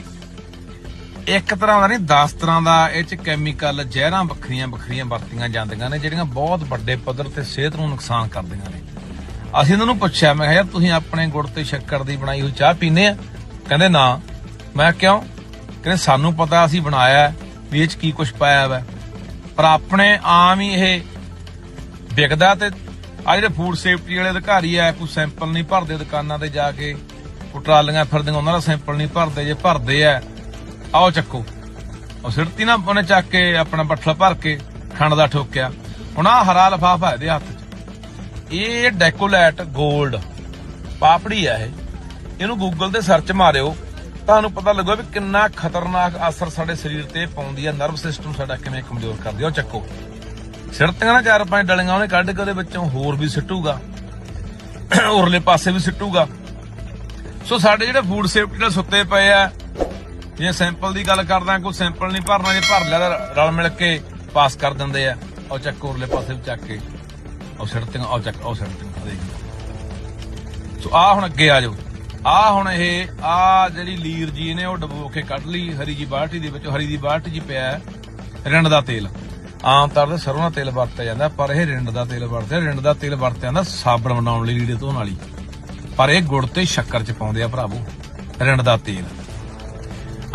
ਇੱਕ ਤਰ੍ਹਾਂ ਦਾ ਨਹੀਂ 10 ਤਰ੍ਹਾਂ ਦਾ ਇਹ ਚ ਕੈਮੀਕਲ ਜ਼ਹਿਰਾਂ ਵੱਖਰੀਆਂ ਵੱਖਰੀਆਂ ਵਰਤੀਆਂ ਜਾਂਦੀਆਂ ਨੇ ਜਿਹੜੀਆਂ ਬਹੁਤ ਵੱਡੇ ਪੱਧਰ ਤੇ ਸਿਹਤ ਨੂੰ ਨੁਕਸਾਨ ਕਰਦੀਆਂ ਨੇ। ਅਸੀਂ ਇਹਨਾਂ ਨੂੰ ਪੁੱਛਿਆ ਮੈਂ ਕਿਹਾ ਯਾਰ ਤੁਸੀਂ ਆਪਣੇ ਗੁੜ ਤੇ ਸ਼ੱਕਰ ਦੀ ਬਣਾਈ ਹੋਈ ਚਾਹ ਪੀਂਦੇ ਆ? ਕਹਿੰਦੇ ਨਾ। ਮੈਂ ਕਿਹਾ, ਕਿਉਂ? ਕਹਿੰਦੇ ਸਾਨੂੰ ਪਤਾ ਅਸੀਂ ਬਣਾਇਆ ਵੀ ਇਹ ਚ ਕੀ ਕੁਝ ਪਾਇਆ ਹੋਇਆ ਪਰ ਆਪਣੇ ਆਮ ਹੀ ਇਹ ਵਿਕਦਾ ਤੇ ਆ ਜਿਹੜੇ ਫੂਡ ਸੇਫਟੀ ਵਾਲੇ ਅਧਿਕਾਰੀ ਆ, ਕੋਈ ਸੈਂਪਲ ਨਹੀਂ ਭਰਦੇ ਦੁਕਾਨਾਂ ਤੇ ਜਾ ਕੇ ਉਹ ਟਰਾਲੀਆਂ ਫਿਰਦੀਆਂ, ਉਹਨਾਂ ਦਾ ਸੈਂਪਲ ਨਹੀਂ ਭਰਦੇ, ਜੇ ਭਰਦੇ ਆ, ਆਓ ਚੱਕੋ। ਉਹ ਸਿਰਤੀ ਨਾ ਉਹਨੇ ਚੱਕ ਕੇ ਆਪਣਾ ਬੱਠਲ ਭਰ ਕੇ ਖੰਡ ਦਾ ਠੋਕਿਆ। ਹੁਣ ਆ ਹਰਾ ਲਫਾਫਾ ਇਹਦੇ ਹੱਥ 'ਚ। ਇਹ ਡੈਕੋਲੈਟ 골ਡ ਪਾਪੜੀ ਆ ਇਹ। ਇਹਨੂੰ ਗੂਗਲ ਤੇ ਸਰਚ ਮਾਰਿਓ। ਤੁਹਾਨੂੰ ਪਤਾ ਲੱਗੂਗਾ ਵੀ ਕਿੰਨਾ ਖਤਰਨਾਕ ਅਸਰ ਸਾਡੇ ਸਰੀਰ ਤੇ ਪਾਉਂਦੀ ਆ ਨਰਵ ਸਿਸਟਮ ਸਾਡਾ ਕਿਵੇਂ ਕਮਜ਼ੋਰ ਕਰਦੀ ਆ। ਉਹ ਚੱਕੋ। ਸਿਰਤੀਆਂ ਨਾ ਚਾਰ ਪੰਜ ਡਲੀਆਂ ਉਹਨੇ ਕੱਢ ਕੇ ਉਹਦੇ ਵਿੱਚੋਂ ਹੋਰ ਵੀ ਸਿੱਟੂਗਾ। ਉਰਲੇ ਪਾਸੇ ਵੀ ਸਿੱਟੂਗਾ। ਸੋ ਸਾਡੇ ਜਿਹੜੇ ਫੂਡ ਸੇਫਟੀ ਨਾਲ ਸੁੱਤੇ ਪਏ ਆ, ਜੇ ਸੈਂਪਲ ਦੀ ਗੱਲ ਕਰਦਾ, ਕੋਈ ਸੈਂਪਲ ਨਹੀਂ ਭਰਨਾ, ਜੇ ਭਰ ਲਿਆ ਤਾਂ ਰਲ ਮਿਲ ਕੇ ਪਾਸ ਕਰ ਦਿੰਦੇ ਆ। ਉਹ ਚੱਕ ਉਰਲੇ ਪਾਸੇ ਵੀ ਚੱਕ ਕੇ, ਉਹ ਸਿੱਟਤੀਆਂ ਉਹ ਚੱਕ, ਉਹ ਸਿੱਟਤੀਆਂ ਦੇਖ ਸੋ ਆ ਹੁਣ ਅੱਗੇ ਆ ਜਾਓ। ਆ ਹੁਣ ਇਹ ਆ ਜਿਹੜੀ ਲੀਰ ਜੀ ਨੇ ਉਹ ਡਬੋ ਕੇ ਕੱਢ ਲਈ, ਹਰੀ ਜੀ ਬਾਲਟੀ ਦੇ ਵਿੱਚ, ਹਰੀ ਦੀ ਬਾਲਟੀ 'ਚ ਪਿਆ ਰਿੰਡ ਦਾ ਤੇਲ। ਆਮ ਤੌਰ ਤੇ ਸਰੋਂ ਦਾ ਤੇਲ ਵਰਤਿਆ ਜਾਂਦਾ, ਪਰ ਇਹ ਰਿੰਡ ਦਾ ਤੇਲ ਵਰਤਿਆ ਰਿੰਡ ਦਾ ਤੇਲ ਵਰਤਿਆ ਜਾਂਦਾ ਸਾਬਣ ਬਣਾਉਣ ਲਈ ਲੀੜੇ ਧੋਣ ਵਾਲੀ। ਪਰ ਇਹ ਗੁੜ ਤੇ ਸ਼ੱਕਰ 'ਚ ਪਾਉਂਦੇ ਆ ਭਰਾਵੋ, ਰਿੰਡ ਦਾ ਤੇਲ।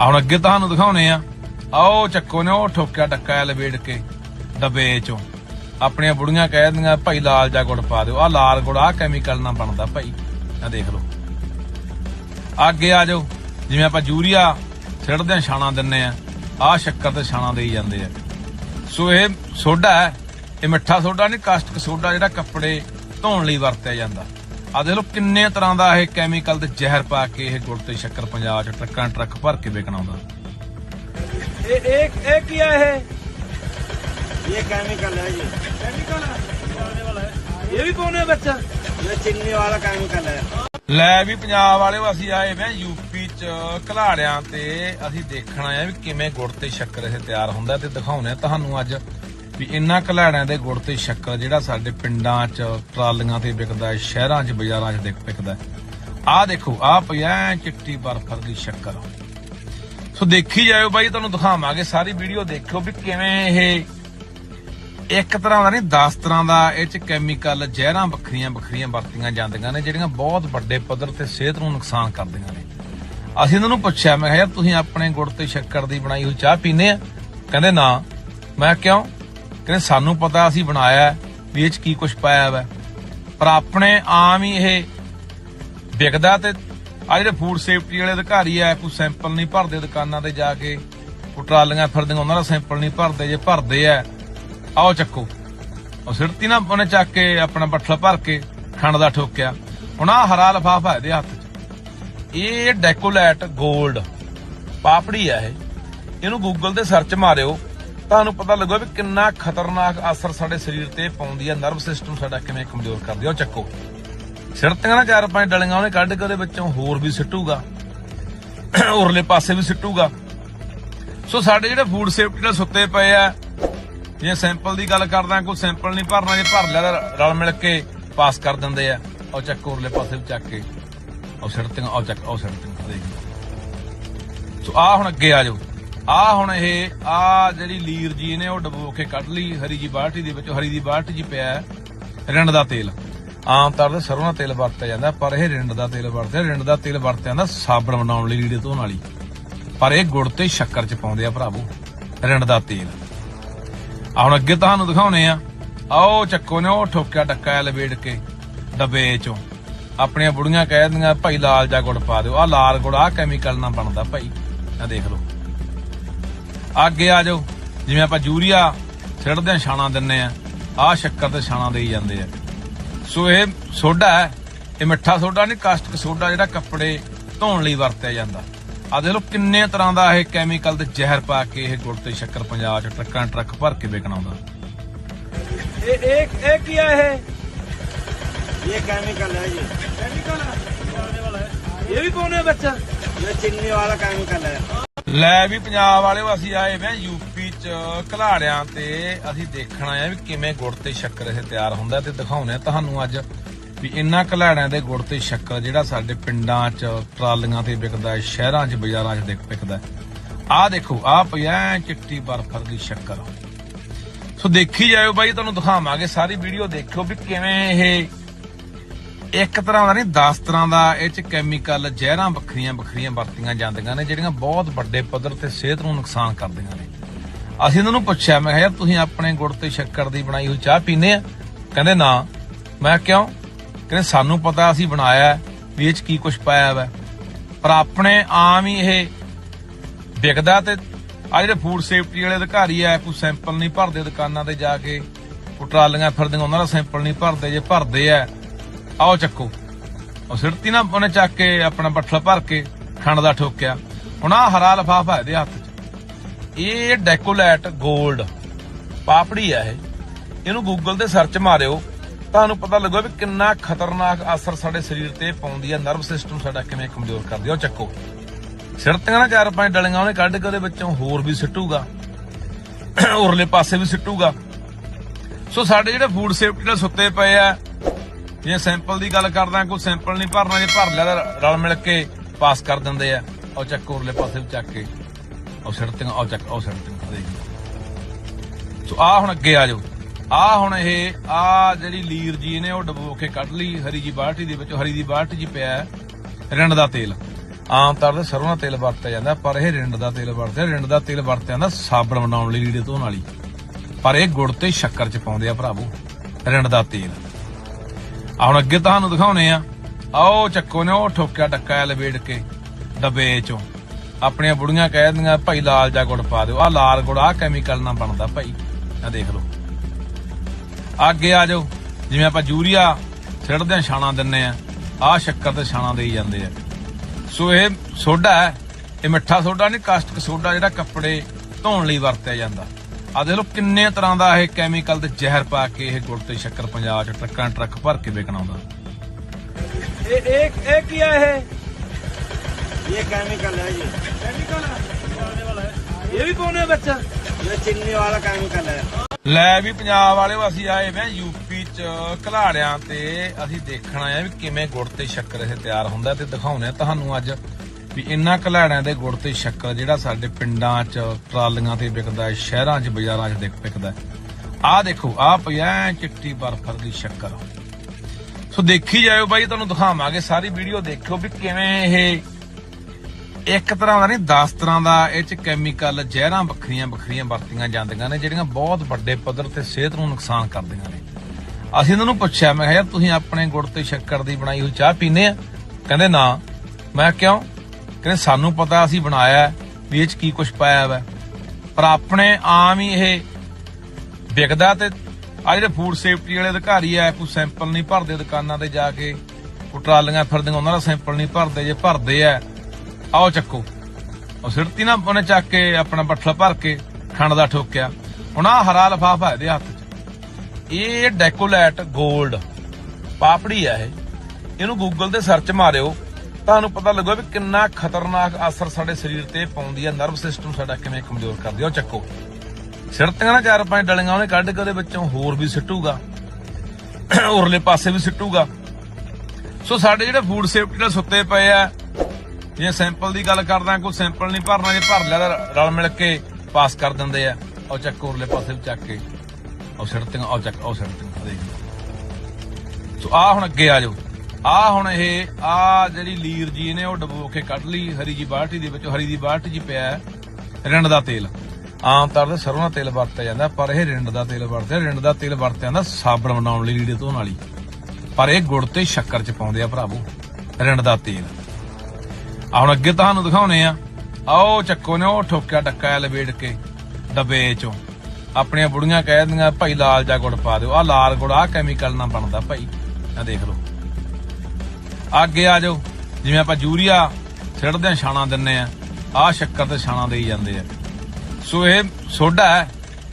ਆ ਹੁਣ ਅੱਗੇ ਤੁਹਾਨੂੰ ਦਿਖਾਉਣੇ ਆ। ਆਓ ਚੱਕੋ ਨੇ ਉਹ ਠੋਕਿਆ ਡੱਕਾ ਜਿਹਾ ਲਵੇੜ ਕੇ, ਡੱਬੇ ਚੋਂ। ਆਪਣੀਆਂ ਬੁੜੀਆਂ ਕਹਿ ਦਿੰਦੀਆਂ, ਭਾਈ ਲਾਲ ਜਾ ਗੁੜ ਪਾ ਦਿਓ। ਆ ਲਾਲ ਗੁੜ ਆ ਕੈਮੀਕਲ ਨਾਲ ਬਣਦਾ ਭਾਈ। ਆ ਦੇਖ ਲਓ। ਅੱਗੇ ਆ ਜਾਓ। ਜਿਵੇਂ ਆਪਾਂ ਯੂਰੀਆ ਛਿੜਦੇ ਛਾਣਾ ਦਿੰਨੇ ਆ ਆ ਸ਼ੱਕਰ ਤੇ ਛਾਣਾ ਦੇਈ ਜਾਂਦੇ ਆ। ਸੋ ਇਹ ਸੋਡਾ ਹੈ। ਇਹ ਮਿੱਠਾ ਸੋਡਾ ਨਹੀਂ ਕਾਸਟਿਕ ਸੋਡਾ ਜਿਹੜਾ ਕੱਪੜੇ ਧੋਣ ਲਈ ਵਰਤਿਆ ਜਾਂਦਾ। ਆ ਦੇਖ ਲਓ ਕਿੰਨੇ ਤਰ੍ਹਾਂ ਦਾ ਇਹ ਕੈਮੀਕਲ ਤੇ ਜ਼ਹਿਰ ਪਾ ਕੇ ਇਹ ਗੁੜ ਤੇ ਸ਼ੱਕਰ ਪੰਜਾਬ ਚ ਟਰੱਕਾਂ ਟਰੱਕ ਭਰ ਕੇ ਵੇਚਣਾ ਹੁੰਦਾ ਇਹ ਇਹ ਇਹ ਕੀ ਹੈ ਇਹ? ਕੈਮੀਕਲ ਹੈ ਜੀ। ਕੈਮੀਕਲ ਹੈ ਲੈ ਵੀ ਪੰਜਾਬ ਵਾਲਿਓ ਅਸੀਂ ਆਏ ਵੇ ਯੂਪੀ ਚ ਘਲਾੜਿਆਂ ਤੇ। ਅਸੀਂ ਦੇਖਣ ਆਏ ਵੀ ਕਿਵੇਂ ਗੁੜ ਤੇ ਸ਼ੱਕਰ ਇਹ ਤਿਆਰ ਹੁੰਦਾ ਤੇ ਦਿਖਾਉਣੇ ਤੁਹਾਨੂੰ ਅੱਜ ਵੀ ਇੰਨਾ ਘਲਾੜਿਆਂ ਦੇ ਗੁੜ ਤੇ ਸ਼ੱਕਰ ਜਿਹੜਾ ਸਾਡੇ ਪਿੰਡਾਂ ਚ ਟਰਾਲੀਆਂ ਤੇ ਵਿਕਦਾ ਹੈ ਸ਼ਹਿਰਾਂ ਚ ਬਾਜ਼ਾਰਾਂ ਚ ਦੇਖ ਵਿਕਦਾ ਆਹ ਦੇਖੋ ਆਹ ਪਿਆ ਚਿੱਟੀ ਬਰਫਰ ਦੀ ਸ਼ੱਕਰ। ਸੋ ਦੇਖੀ ਜਾਇਓ ਬਾਈ ਤੁਹਾਨੂੰ ਦਿਖਾਵਾਂਗੇ ਸਾਰੀ ਵੀਡੀਓ ਦੇਖਿਓ ਵੀ ਕਿਵੇਂ ਇਹ ਇੱਕ ਤਰ੍ਹਾਂ ਦਾ ਨਹੀਂ 10 ਤਰ੍ਹਾਂ ਦਾ ਇਹ ਚ ਕੈਮੀਕਲ ਜ਼ਹਿਰਾਂ ਵੱਖਰੀਆਂ ਵੱਖਰੀਆਂ ਵਰਤੀਆਂ ਜਾਂਦੀਆਂ ਨੇ ਜਿਹੜੀਆਂ ਬਹੁਤ ਵੱਡੇ ਪੱਧਰ ਤੇ ਸਿਹਤ ਨੂੰ ਨੁਕਸਾਨ ਕਰਦੀਆਂ ਨੇ। ਅਸੀਂ ਇਹਨਾਂ ਨੂੰ ਪੁੱਛਿਆ ਮੈਂ ਕਿਹਾ ਯਾਰ ਤੁਸੀਂ ਆਪਣੇ ਗੁੜ ਤੇ ਸ਼ੱਕਰ ਦੀ ਬਣਾਈ ਹੋਈ ਚਾਹ ਪੀਂਦੇ ਆ? ਕਹਿੰਦੇ ਨਾ। ਮੈਂ ਕਿਹਾ, ਕਿਉਂ? ਕਹਿੰਦੇ ਸਾਨੂੰ ਪਤਾ ਅਸੀਂ ਬਣਾਇਆ ਵੀ ਇਹ ਚ ਕੀ ਕੁਝ ਪਾਇਆ ਹੋਇਆ ਹੈ। ਪਰ ਆਪਣੇ ਆਮ ਹੀ ਇਹ ਵਿਕਦਾ ਤੇ ਆ ਜਿਹੜੇ ਫੂਡ ਸੇਫਟੀ ਵਾਲੇ ਅਧਿਕਾਰੀ ਆ ਕੋਈ ਸੈਂਪਲ ਨਹੀਂ ਭਰਦੇ ਦੁਕਾਨਾਂ ਤੇ ਜਾ ਕੇ ਉਹ ਟਰਾਲੀਆਂ ਫਿਰਦੀਆਂ ਉਹਨਾਂ ਦਾ ਸੈਂਪਲ ਨਹੀਂ ਭਰਦੇ ਜੇ ਭਰਦੇ ਆ ਆਓ ਚੱਕੋ। ਉਹ ਸਿਰਤੀ ਨਾ ਉਹਨੇ ਚੱਕ ਕੇ ਆਪਣਾ ਬੱਠਲ ਭਰ ਕੇ ਖੰਡ ਦਾ ਠੋਕਿਆ। ਹੁਣ ਆ ਹਰਾ ਲਫਾਫਾ ਇਹਦੇ ਹੱਥ 'ਚ। ਇਹ ਡੈਕੋਲੈਟ 골ਡ ਪਾਪੜੀ ਆ ਇਹ। ਇਹਨੂੰ ਗੂਗਲ ਤੇ ਸਰਚ ਮਾਰਿਓ। ਤੁਹਾਨੂੰ ਪਤਾ ਲੱਗੋ ਵੀ ਕਿੰਨਾ ਖਤਰਨਾਕ ਅਸਰ ਸਾਡੇ ਸਰੀਰ ਤੇ ਪਾਉਂਦੀ ਆ ਨਰਵ ਸਿਸਟਮ ਸਾਡਾ ਕਿਵੇਂ ਕਮਜ਼ੋਰ ਕਰਦੀ ਆ ਉਹ ਚੱਕੋ। ਸਿਰਤੀਆਂ ਨਾ ਚਾਰ ਪੰਜ ਡਲੀਆਂ ਉਹਨੇ ਕੱਢ ਕੇ ਉਹਦੇ ਵਿੱਚੋਂ ਹੋਰ ਵੀ ਸਿੱਟੂਗਾ। ਉਰਲੇ ਪਾਸੇ ਵੀ ਸਿੱਟੂਗਾ। ਸੋ ਸਾਡੇ ਜਿਹੜੇ ਫੂਡ ਸੇਫਟੀ ਨਾਲ ਸੁੱਤੇ ਪਏ ਆ ਜੇ ਸੈਂਪਲ ਦੀ ਗੱਲ ਕਰਦਾ, ਕੋਈ ਸੈਂਪਲ ਨਹੀਂ ਭਰਨਾ, ਜੇ ਭਰ ਲਿਆ ਤਾਂ ਰਲ ਮਿਲ ਕੇ ਪਾਸ ਕਰ ਦਿੰਦੇ ਆ। ਉਹ ਚੱਕ ਉਰਲੇ ਪਾਸੇ ਵੀ ਚੱਕ ਕੇ, ਉਹ ਸਿੱਟਤੀਆਂ ਉਹ ਚੱਕ, ਉਹ ਸਿੱਟਤੀਆਂ ਦੇਖ ਸੋ ਆ ਹੁਣ ਅੱਗੇ ਆ ਜਾਓ। ਆ ਹੁਣ ਇਹ ਆ ਜਿਹੜੀ ਲੀਰ ਜੀ ਨੇ, ਉਹ ਡਬੋ ਕੇ ਕੱਢ ਲਈ, ਹਰੀ ਜੀ ਬਾਲਟੀ ਦੇ ਵਿੱਚ। ਹਰੀ ਦੀ ਬਾਲਟੀ 'ਚ ਪਿਆ ਰਿੰਡ ਦਾ ਤੇਲ। ਆਮ ਤੌਰ ਤੇ ਸਰੋਂ ਦਾ ਤੇਲ ਵਰਤਿਆ ਜਾਂਦਾ, ਪਰ ਇਹ ਰਿੰਡ ਦਾ ਤੇਲ ਵਰਤਿਆ ਰਿੰਡ ਦਾ ਤੇਲ ਵਰਤਿਆ ਜਾਂਦਾ ਸਾਬਣ ਬਣਾਉਣ ਲਈ, ਲੀੜੇ ਧੋਣ ਵਾਲੀ। ਪਰ ਇਹ ਗੁੜ ਤੇ ਸ਼ੱਕਰ 'ਚ ਪਾਉਂਦੇ ਆ ਭਰਾਵੋ, ਰਿੰਡ ਦਾ ਤੇਲ। ਹੁਣ ਅੱਗੇ ਤੁਹਾਨੂੰ ਦਿਖਾਉਣੇ ਆ। ਆਓ ਚੱਕੋ ਨੇ, ਉਹ ਠੋਕਿਆ ਡੱਕਾ ਲਵੇੜ ਕੇ ਡੱਬੇ ਚੋਂ। ਆਪਣੀਆਂ ਬੁੜੀਆਂ ਕਹਿ ਦਿੰਦੀਆਂ, ਭਾਈ ਲਾਲ ਜਾ ਗੁੜ ਪਾ ਦਿਓ। ਆ ਲਾਲ ਗੁੜ ਆ ਕੈਮੀਕਲ ਨਾਲ ਬਣਦਾ ਭਾਈ। ਆ ਦੇਖ ਲਓ। ਅੱਗੇ ਆ ਜਾਓ। ਜਿਵੇਂ ਆਪਾਂ ਯੂਰੀਆ ਛਿੜਦੇ ਆ ਛਾਣਾ ਦਿੰਨੇ ਆ ਆਹ ਸ਼ੱਕਰ ਤੇ ਛਾਣਾ ਦੇਈ ਜਾਂਦੇ ਆ। ਸੋ ਇਹ ਸੋਡਾ ਹੈ। ਇਹ ਮਿੱਠਾ ਸੋਡਾ ਨਹੀਂ ਕਾਸਟਿਕ ਸੋਡਾ ਜਿਹੜਾ ਕੱਪੜੇ ਧੋਣ ਲਈ ਵਰਤਿਆ ਜਾਂਦਾ। ਆ ਦੇਖ ਲਓ ਕਿੰਨੇ ਤਰ੍ਹਾਂ ਦਾ ਇਹ ਕੈਮੀਕਲ ਤੇ ਜ਼ਹਿਰ ਪਾ ਕੇ ਇਹ ਗੁੜ ਤੇ ਸ਼ੱਕਰ ਪੰਜਾਬ ਚ ਟਰੱਕਾਂ ਟਰੱਕ ਭਰ ਕੇ ਵੇਚਣਾ ਇਹ ਇਹ ਇਹ ਕੀ ਹੈ ਇਹ? ਇਹ ਕੈਮੀਕਲ ਹੈ ਜੀ। ਕੈਮੀਕਲ ਹੈ। ਇਹ ਵੀ ਕੋਨੇ ਵਿੱਚ? ਇਹ ਚਿੰਨੀ ਵਾਲਾ ਕੈਮੀਕਲ ਹੈ। ਲੈ ਵੀ ਪੰਜਾਬ ਵਾਲੇ ਅਸੀਂ ਆਏ ਵੇ ਯੂਪੀ ਚ ਘਲਾੜਿਆਂ ਤੇ ਅਸੀਂ ਦੇਖਣਾ ਆ ਵੀ ਕਿਵੇਂ ਗੁੜ ਤੇ ਸ਼ੱਕਰ ਇਹ ਤਿਆਰ ਹੁੰਦਾ ਤੇ ਦਿਖਾਉਣੇ ਤੁਹਾਨੂੰ ਅੱਜ ਵੀ ਇਹਨਾਂ ਘਲਾੜਿਆਂ ਦੇ ਗੁੜ ਤੇ ਸ਼ੱਕਰ ਜਿਹੜਾ ਸਾਡੇ ਪਿੰਡਾਂ ਚ ਟਰਾਲੀਆਂ ਤੇ ਵਿਕਦਾ ਹੈ ਸ਼ਹਿਰਾਂ ਚ ਬਾਜ਼ਾਰਾਂ ਚ ਵਿਕਦਾ ਆਹ ਦੇਖੋ ਆਹ ਪਿਆ ਚਿੱਟੀ ਬਰਫ਼ਰ ਦੀ ਸ਼ੱਕਰ। ਸੋ ਦੇਖੀ ਜਾਇਓ ਬਾਈ ਤੁਹਾਨੂੰ ਦਿਖਾਵਾਂਗੇ ਸਾਰੀ ਵੀਡੀਓ ਦੇਖਿਓ ਵੀ ਕਿਵੇਂ ਇਹ ਇੱਕ ਤਰ੍ਹਾਂ ਦਾ ਨਹੀਂ 10 ਤਰ੍ਹਾਂ ਦਾ ਇਹ ਚ ਕੈਮੀਕਲ ਜ਼ਹਿਰਾਂ ਵੱਖਰੀਆਂ ਵੱਖਰੀਆਂ ਵਰਤੀਆਂ ਜਾਂਦੀਆਂ ਨੇ ਜਿਹੜੀਆਂ ਬਹੁਤ ਵੱਡੇ ਪੱਧਰ ਤੇ ਸਿਹਤ ਨੂੰ ਨੁਕਸਾਨ ਕਰਦੀਆਂ ਨੇ। ਅਸੀਂ ਇਹਨਾਂ ਨੂੰ ਪੁੱਛਿਆ ਮੈਂ ਕਿਹਾ ਯਾਰ ਤੁਸੀਂ ਆਪਣੇ ਗੁੜ ਤੇ ਸ਼ੱਕਰ ਦੀ ਬਣਾਈ ਹੋਈ ਚਾਹ ਪੀਂਦੇ ਆ? ਕਹਿੰਦੇ ਨਾ। ਮੈਂ ਕਿਹਾ, ਕਿਉਂ? ਕਹਿੰਦੇ ਸਾਨੂੰ ਪਤਾ ਅਸੀਂ ਬਣਾਇਆ ਵੀ ਇਹ ਚ ਕੀ ਕੁਝ ਪਾਇਆ ਹੋਇਆ ਪਰ ਆਪਣੇ ਆਮ ਹੀ ਇਹ ਵਿਕਦਾ ਤੇ ਆ ਜਿਹੜੇ ਫੂਡ ਸੇਫਟੀ ਵਾਲੇ ਅਧਿਕਾਰੀ ਆ, ਕੋਈ ਸੈਂਪਲ ਨਹੀਂ ਭਰਦੇ ਦੁਕਾਨਾਂ ਤੇ ਜਾ ਕੇ ਉਹ ਟਰਾਲੀਆਂ ਫਿਰਦੀਆਂ, ਉਹਨਾਂ ਦਾ ਸੈਂਪਲ ਨਹੀਂ ਭਰਦੇ, ਜੇ ਭਰਦੇ ਆ, ਆਓ ਚੱਕੋ। ਉਹ ਸਿਰਤੀ ਨਾ ਉਹਨੇ ਚੱਕ ਕੇ ਆਪਣਾ ਬੱਠਲ ਭਰ ਕੇ ਖੰਡ ਦਾ ਠੋਕਿਆ। ਹੁਣ ਆ ਹਰਾ ਲਫਾਫਾ ਇਹਦੇ ਹੱਥ 'ਚ। ਇਹ ਡੈਕੋਲੈਟ 골ਡ ਪਾਪੜੀ ਆ ਇਹ। ਇਹਨੂੰ ਗੂਗਲ ਤੇ ਸਰਚ ਮਾਰਿਓ। ਤੁਹਾਨੂੰ ਪਤਾ ਲੱਗੂਗਾ ਵੀ ਕਿੰਨਾ ਖਤਰਨਾਕ ਅਸਰ ਸਾਡੇ ਸਰੀਰ ਤੇ ਪਾਉਂਦੀ ਆ, ਨਰਵ ਸਿਸਟਮ ਸਾਡਾ ਕਿਵੇਂ ਕਮਜ਼ੋਰ ਕਰਦੀ ਆ, ਉਹ ਚੱਕੋ। ਸਿਰਤੀਆਂ ਨਾ ਚਾਰ ਪੰਜ ਡਲੀਆਂ ਉਹਨੇ ਕੱਢ ਕੇ ਉਹਦੇ ਵਿੱਚੋਂ ਹੋਰ ਵੀ ਸਿੱਟੂਗਾ। ਉਰਲੇ ਪਾਸੇ ਵੀ ਸਿੱਟੂਗਾ। ਸੋ ਸਾਡੇ ਜਿਹੜੇ ਫੂਡ ਸੇਫਟੀ ਨਾਲ ਸੁੱਤੇ ਪਏ ਆ, ਜੇ ਸੈਂਪਲ ਦੀ ਗੱਲ ਕਰਦਾ, ਕੋਈ ਸੈਂਪਲ ਨਹੀਂ ਭਰਨਾ, ਜੇ ਭਰ ਲਿਆ ਰਲ ਮਿਲ ਕੇ ਪਾਸ ਕਰ ਦਿੰਦੇ ਆ। ਉਹ ਚੱਕ ਉਰਲੇ ਪਾਸੇ ਵੀ ਚੱਕ ਕੇ। ਉਹ ਸਿੱਟੀਆਂ ਉਹ ਚੱਕ, ਉਹ ਸਿੱਟੀਆਂ ਦੇਖ ਸੋ ਆ ਹੁਣ ਅੱਗੇ ਆ ਜਾਓ। ਆ ਹੁਣ ਇਹ, ਆ ਜਿਹੜੀ ਲੀਰ ਜੀ ਨੇ ਉਹ ਡਬੋ ਕੇ ਕੱਢ ਲਈ, ਹਰੀ ਜੀ ਬਾਲਟੀ ਦੇ ਵਿੱਚ, ਹਰੀ ਦੀ ਬਾਲਟੀ 'ਚ ਪਿਆ ਰਿੰਡ ਦਾ ਤੇਲ। ਆਮ ਤੌਰ ਤੇ ਸਰੋਂ ਦਾ ਤੇਲ ਵਰਤਿਆ ਜਾਂਦਾ, ਪਰ ਇਹ ਰਿੰਡ ਦਾ ਤੇਲ ਵਰਤਿਆ, ਰਿੰਡ ਦਾ ਤੇਲ ਵਰਤਿਆ ਜਾਂਦਾ ਸਾਬਣ ਬਣਾਉਣ ਲਈ ਲੀੜੇ ਧੋਣ ਵਾਲੀ। ਪਰ ਇਹ ਗੁੜ ਤੇ ਸ਼ੱਕਰ 'ਚ ਪਾਉਂਦੇ ਆ ਭਰਾਵੋ, ਰਿੰਡ ਦਾ ਤੇਲ। ਆ ਹੁਣ ਅੱਗੇ ਤੁਹਾਨੂੰ ਦਿਖਾਉਣੇ ਆ। ਆਓ ਚੱਕੋ ਨੇ ਉਹ ਠੋਕਿਆ ਡੱਕਾ ਜਿਹਾ ਲਵੇੜ ਕੇ, ਡੱਬੇ ਚੋਂ। ਆਪਣੀਆਂ ਬੁੜੀਆਂ ਕਹਿ ਦਿੰਦੀਆਂ, ਭਾਈ ਲਾਲ ਜਾ ਗੁੜ ਪਾ ਦਿਓ। ਆ ਲਾਲ ਗੁੜ ਆ ਕੈਮੀਕਲ ਨਾਲ ਬਣਦਾ ਭਾਈ। ਆ ਦੇਖ ਲਓ। ਅੱਗੇ ਆ ਜਾਓ। ਜਿਵੇਂ ਆਪਾਂ ਯੂਰੀਆ ਛਿੜਦੇ ਆ ਛਾਣਾ ਦਿੰਨੇ ਆ ਆ ਸ਼ੱਕਰ ਤੇ ਛਾਣਾ ਦੇਈ ਜਾਂਦੇ ਆ। ਸੋ ਇਹ ਸੋਡਾ ਹੈ। ਇਹ ਮਿੱਠਾ ਸੋਡਾ ਨਹੀਂ ਕਾਸਟਿਕ ਸੋਡਾ ਜਿਹੜਾ ਕੱਪੜੇ ਧੋਣ ਲਈ ਵਰਤਿਆ ਜਾਂਦਾ। ਆ ਦੇਖ ਲਓ ਕਿੰਨੇ ਤਰ੍ਹਾਂ ਦਾ ਇਹ ਕੈਮੀਕਲ ਤੇ ਜ਼ਹਿਰ ਪਾ ਕੇ ਇਹ ਗੁੜ ਤੇ ਸ਼ੱਕਰ ਪੰਜਾਬ ਚ ਟਰੱਕਾਂ ਟਰੱਕ ਭਰ ਕੇ ਵੇਚਣਾਉਂਦਾ ਇਹ ਇੱਕ ਇਹ ਕੀ ਹੈ ਇਹ? ਕੈਮੀਕਲ ਹੈ ਜੀ। ਕੈਮੀਕਲ ਹੈ ਇਹ ਵੀ ਕੋਨੇ ਬੱਚਾ? ਇਹ ਚਿੰਨੀ ਵਾਲਾ ਕੈਮੀਕਲ ਹੈ। ਲੈ ਵੀ ਪੰਜਾਬ ਵਾਲਿਓ, ਅਸੀਂ ਆਏ ਵੇ ਯੂਪੀ ਚ ਘਲਾੜਿਆਂ ਤੇ। ਅਸੀਂ ਦੇਖਣ ਆ ਵੀ ਕਿਵੇਂ ਗੁੜ ਤੇ ਸ਼ੱਕਰ ਇਹ ਤਿਆਰ ਹੁੰਦਾ ਤੇ ਦਿਖਾਉਣੇ ਤੁਹਾਨੂੰ ਅੱਜ ਵੀ ਇਹਨਾਂ ਘਲਾੜਿਆਂ ਦੇ ਗੁੜ ਤੇ ਸ਼ੱਕਰ ਜਿਹੜਾ ਸਾਡੇ ਪਿੰਡਾਂ ਚ, ਟਰਾਲੀਆਂ ਤੇ ਵਿਕਦਾ ਹੈ, ਸ਼ਹਿਰਾਂ ਚ, ਬਾਜ਼ਾਰਾਂ ਚ ਦੇਖ ਵਿਕਦਾ ਆਹ ਦੇਖੋ, ਆਹ ਪਿਆ ਐਂ ਚਿੱਟੀ ਬਰਫਰ ਦੀ ਸ਼ੱਕਰ। ਸੋ ਦੇਖੀ ਜਾਇਓ ਬਾਈ, ਤੁਹਾਨੂੰ ਦਿਖਾਵਾਂਗੇ। ਸਾਰੀ ਵੀਡੀਓ ਦੇਖਿਓ ਵੀ ਕਿਵੇਂ ਇਹ ਇੱਕ ਤਰ੍ਹਾਂ ਦਾ ਨਹੀਂ 10 ਤਰ੍ਹਾਂ ਦਾ ਇਹ ਚ ਕੈਮੀਕਲ ਜ਼ਹਿਰਾਂ ਵੱਖਰੀਆਂ ਵੱਖਰੀਆਂ ਵਰਤੀਆਂ ਜਾਂਦੀਆਂ ਨੇ, ਜਿਹੜੀਆਂ ਬਹੁਤ ਵੱਡੇ ਪੱਧਰ ਤੇ ਸਿਹਤ ਨੂੰ ਨੁਕਸਾਨ ਕਰਦੀਆਂ ਨੇ। ਅਸੀਂ ਇਹਨਾਂ ਨੂੰ ਪੁੱਛਿਆ, ਮੈਂ ਕਿਹਾ, ਯਾਰ, ਤੁਸੀਂ ਆਪਣੇ ਗੁੜ ਤੇ ਸ਼ੱਕਰ ਦੀ ਬਣਾਈ ਹੋਈ ਚਾਹ ਪੀਂਦੇ ਆ? ਕਹਿੰਦੇ, ਨਾ। ਮੈਂ ਕਿਉਂ? ਕਹਿੰਦੇ, ਸਾਨੂੰ ਪਤਾ ਅਸੀਂ ਬਣਾਇਆ ਵੀ ਇਹ ਚ ਕੀ ਕੁਝ ਪਾਇਆ ਹੋਇਆ ਹੈ। ਪਰ ਆਪਣੇ ਆਮ ਹੀ ਇਹ ਵਿਕਦਾ ਤੇ ਆ ਜਿਹੜੇ ਫੂਡ ਸੇਫਟੀ ਵਾਲੇ ਅਧਿਕਾਰੀ ਆ, ਕੋਈ ਸੈਂਪਲ ਨਹੀਂ ਭਰਦੇ ਦੁਕਾਨਾਂ ਤੇ ਜਾ ਕੇ ਉਹ ਟਰਾਲੀਆਂ ਫਿਰਦੀਆਂ, ਉਹਨਾਂ ਦਾ ਸੈਂਪਲ ਨਹੀਂ ਭਰਦੇ, ਜੇ ਭਰਦੇ ਆ ਆਓ ਚੱਕੋ। ਉਹ ਸਿਰਤੀ ਨਾ ਉਹਨੇ ਚੱਕ ਕੇ ਆਪਣਾ ਬੱਠਲ ਭਰ ਕੇ ਖੰਡ ਦਾ ਠੋਕਿਆ। ਹੁਣ ਆ ਹਰਾ ਲਫਾਫਾ ਇਹਦੇ ਹੱਥ 'ਚ। ਇਹ ਡੈਕੋਲੈਟ 골ਡ ਪਾਪੜੀ ਆ ਇਹ। ਇਹਨੂੰ ਗੂਗਲ ਤੇ ਸਰਚ ਮਾਰਿਓ। ਤੁਹਾਨੂੰ ਪਤਾ ਲੱਗੂਗਾ ਵੀ ਕਿੰਨਾ ਖਤਰਨਾਕ ਅਸਰ ਸਾਡੇ ਸਰੀਰ ਤੇ ਪਾਉਂਦੀ ਆ ਨਰਵ ਸਿਸਟਮ ਸਾਡਾ ਕਿਵੇਂ ਕਮਜ਼ੋਰ ਕਰਦੀ ਆ। ਉਹ ਚੱਕੋ। ਸਿਰਤੀਆਂ ਨਾ ਚਾਰ ਪੰਜ ਡਲੀਆਂ ਉਹਨੇ ਕੱਢ ਕੇ ਉਹਦੇ ਵਿੱਚੋਂ ਹੋਰ ਵੀ ਸਿੱਟੂਗਾ। ਉਰਲੇ ਪਾਸੇ ਵੀ ਸਿੱਟੂਗਾ। ਸੋ ਸਾਡੇ ਜਿਹੜੇ ਫੂਡ ਸੇਫਟੀ ਨਾਲ ਸੁੱਤੇ ਪਏ ਆ ਜੇ ਸੈਂਪਲ ਦੀ ਗੱਲ ਕਰਦਾ, ਕੋਈ ਸੈਂਪਲ ਨਹੀਂ ਭਰਨਾ, ਜੇ ਭਰ ਲਿਆ ਤਾਂ ਰਲ ਮਿਲ ਕੇ ਪਾਸ ਕਰ ਦਿੰਦੇ ਆ। ਉਹ ਚੱਕ ਉਰਲੇ ਪਾਸੇ ਚੱਕ ਕੇ, ਉਹ ਸਿੱਟੀਆਂ ਉਹ ਚੱਕ, ਉਹ ਸਿੱਟੀਆਂ ਦੇਖ ਸੋ ਆ ਹੁਣ ਅੱਗੇ ਆ ਜਾਓ। ਆ ਹੁਣ ਇਹ ਆ ਜਿਹੜੀ ਲੀਰ ਜੀ ਨੇ, ਉਹ ਡਬੋ ਕੇ ਕੱਢ ਲਈ, ਹਰੀ ਜੀ ਬਾਲਟੀ ਦੇ ਵਿੱਚ। ਹਰੀ ਦੀ ਬਾਲਟੀ 'ਚ ਪਿਆ ਰਿੰਡ ਦਾ ਤੇਲ। ਆਮ ਤੌਰ ਤੇ ਸਰੋਂ ਦਾ ਤੇਲ ਵਰਤਿਆ ਜਾਂਦਾ, ਪਰ ਇਹ ਰਿੰਡ ਦਾ ਤੇਲ ਵਰਤਿਆ, ਰਿੰਡ ਦਾ ਤੇਲ ਵਰਤਿਆ ਜਾਂਦਾ ਸਾਬਣ ਬਣਾਉਣ ਲਈ ਲੀੜੇ ਧੋਣ ਵਾਲੀ। ਪਰ ਇਹ ਗੁੜ ਤੇ ਸ਼ੱਕਰ 'ਚ ਪਾਉਂਦੇ ਆ ਭਰਾਵੋ, ਰਿੰਡ ਦਾ ਤੇਲ। ਆ ਹੁਣ ਅੱਗੇ ਤੁਹਾਨੂੰ ਦਿਖਾਉਣੇ ਆ। ਆਓ ਚੱਕੋ ਨੇ ਉਹ ਠੋਕਿਆ ਡੱਕਾ ਲਵੇੜ ਕੇ ਡੱਬੇ ਚੋਂ। ਆਪਣੀਆਂ ਬੁੜੀਆਂ ਕਹਿ ਦਿੰਦੀਆਂ, ਭਾਈ ਲਾਲ ਜਾ ਗੁੜ ਪਾ ਦਿਓ। ਆ ਲਾਲ ਗੁੜ ਆ ਕੈਮੀਕਲ ਨਾਲ ਬਣਦਾ ਭਾਈ। ਆ ਦੇਖ ਲਓ। ਅੱਗੇ ਆ ਜਾਓ। ਜਿਵੇਂ ਆਪਾਂ ਯੂਰੀਆ ਛਿੜਦੇ ਆ ਛਾਣਾ ਦਿੰਨੇ ਆ ਆ ਸ਼ੱਕਰ ਤੇ ਛਾਣਾ ਦੇਈ ਜਾਂਦੇ ਆ। ਸੋ ਇਹ ਸੋਡਾ ਹੈ।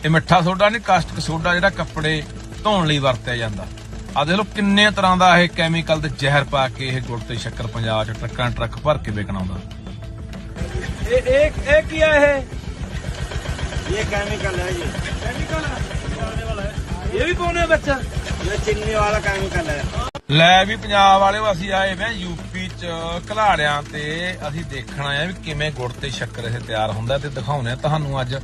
ਇਹ ਮਿੱਠਾ ਸੋਡਾ ਨਹੀਂ ਕਾਸਟਿਕ ਸੋਡਾ ਜਿਹੜਾ ਕੱਪੜੇ ਧੋਣ ਲਈ ਵਰਤਿਆ ਜਾਂਦਾ। ਆ ਦੇਖ ਲਓ ਕਿੰਨੇ ਤਰ੍ਹਾਂ ਦਾ ਇਹ ਕੈਮੀਕਲ ਤੇ ਜ਼ਹਿਰ ਪਾ ਕੇ ਇਹ ਗੁੜ ਤੇ ਸ਼ੱਕਰ ਪੰਜਾਬ ਚ ਟਰੱਕਾਂ ਟਰੱਕ ਭਰ ਕੇ ਵੇਚਣਾਉਂਦਾ ਇਹ ਇਹ ਇਹ ਕੀ ਹੈ ਇਹ? ਇਹ ਕੈਮੀਕਲ ਹੈ ਜੀ। ਕੈਮੀਕਲ ਹੈ ਇਹ ਵੀ ਪਾਉਣੇ ਬੱਚਾ ਇਹ ਚਿੰਨੀ ਵਾਲਾ ਕੈਮੀਕਲ ਹੈ। ਲੈ ਵੀ ਪੰਜਾਬ ਵਾਲੇ ਅਸੀਂ ਆਏ ਵੇ ਯੂਪੀ ਚ ਕਲਾੜਿਆਂ ਤੇ ਅਸੀਂ ਦੇਖਣਾ ਆ ਵੀ ਕਿਵੇਂ ਗੁੜ ਤੇ ਸ਼ੱਕਰ ਇਹ ਤਿਆਰ ਹੁੰਦਾ ਤੇ ਦਿਖਾਉਣੇ ਤੁਹਾਨੂੰ ਅੱਜ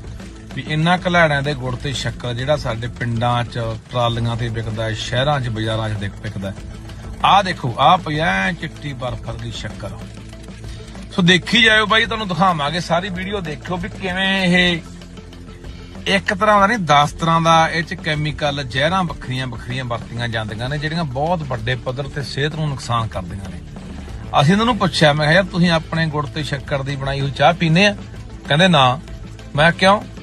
ਵੀ ਇਹਨਾਂ ਘਲਾੜਿਆਂ ਦੇ ਗੁੜ ਤੇ ਸ਼ੱਕਰ ਜਿਹੜਾ ਸਾਡੇ ਪਿੰਡਾਂ ਚ ਟਰਾਲੀਆਂ ਤੇ ਵਿਕਦਾ ਹੈ ਸ਼ਹਿਰਾਂ ਚ ਬਾਜ਼ਾਰਾਂ ਚ ਵਿਕਦਾ ਆਹ ਦੇਖੋ ਆਹ ਪਿਆ ਚਿੱਟੀ ਬਰਫ਼ਰ ਦੀ ਸ਼ੱਕਰ। ਸੋ ਦੇਖੀ ਜਾਇਓ ਬਾਈ ਤੁਹਾਨੂੰ ਦਿਖਾਵਾਂਗੇ ਸਾਰੀ ਵੀਡੀਓ ਦੇਖਿਓ ਵੀ ਕਿਵੇਂ ਇਹ ਇੱਕ ਤਰ੍ਹਾਂ ਦਾ ਨਹੀਂ 10 ਤਰ੍ਹਾਂ ਦਾ ਇਹ ਚ ਕੈਮੀਕਲ ਜ਼ਹਿਰਾਂ ਵੱਖਰੀਆਂ ਵੱਖਰੀਆਂ ਵਰਤੀਆਂ ਜਾਂਦੀਆਂ ਨੇ ਜਿਹੜੀਆਂ ਬਹੁਤ ਵੱਡੇ ਪੱਧਰ ਤੇ ਸਿਹਤ ਨੂੰ ਨੁਕਸਾਨ ਕਰਦੀਆਂ ਨੇ। ਅਸੀਂ ਇਹਨਾਂ ਨੂੰ ਪੁੱਛਿਆ ਮੈਂ ਕਿਹਾ ਯਾਰ ਤੁਸੀਂ ਆਪਣੇ ਗੁੜ ਤੇ ਸ਼ੱਕਰ ਦੀ ਬਣਾਈ ਹੋਈ ਚਾਹ ਪੀਨੇ ਆ? ਕਹਿੰਦੇ ਨਾ। ਮੈਂ ਕਿਹਾ, ਕਿਉਂ?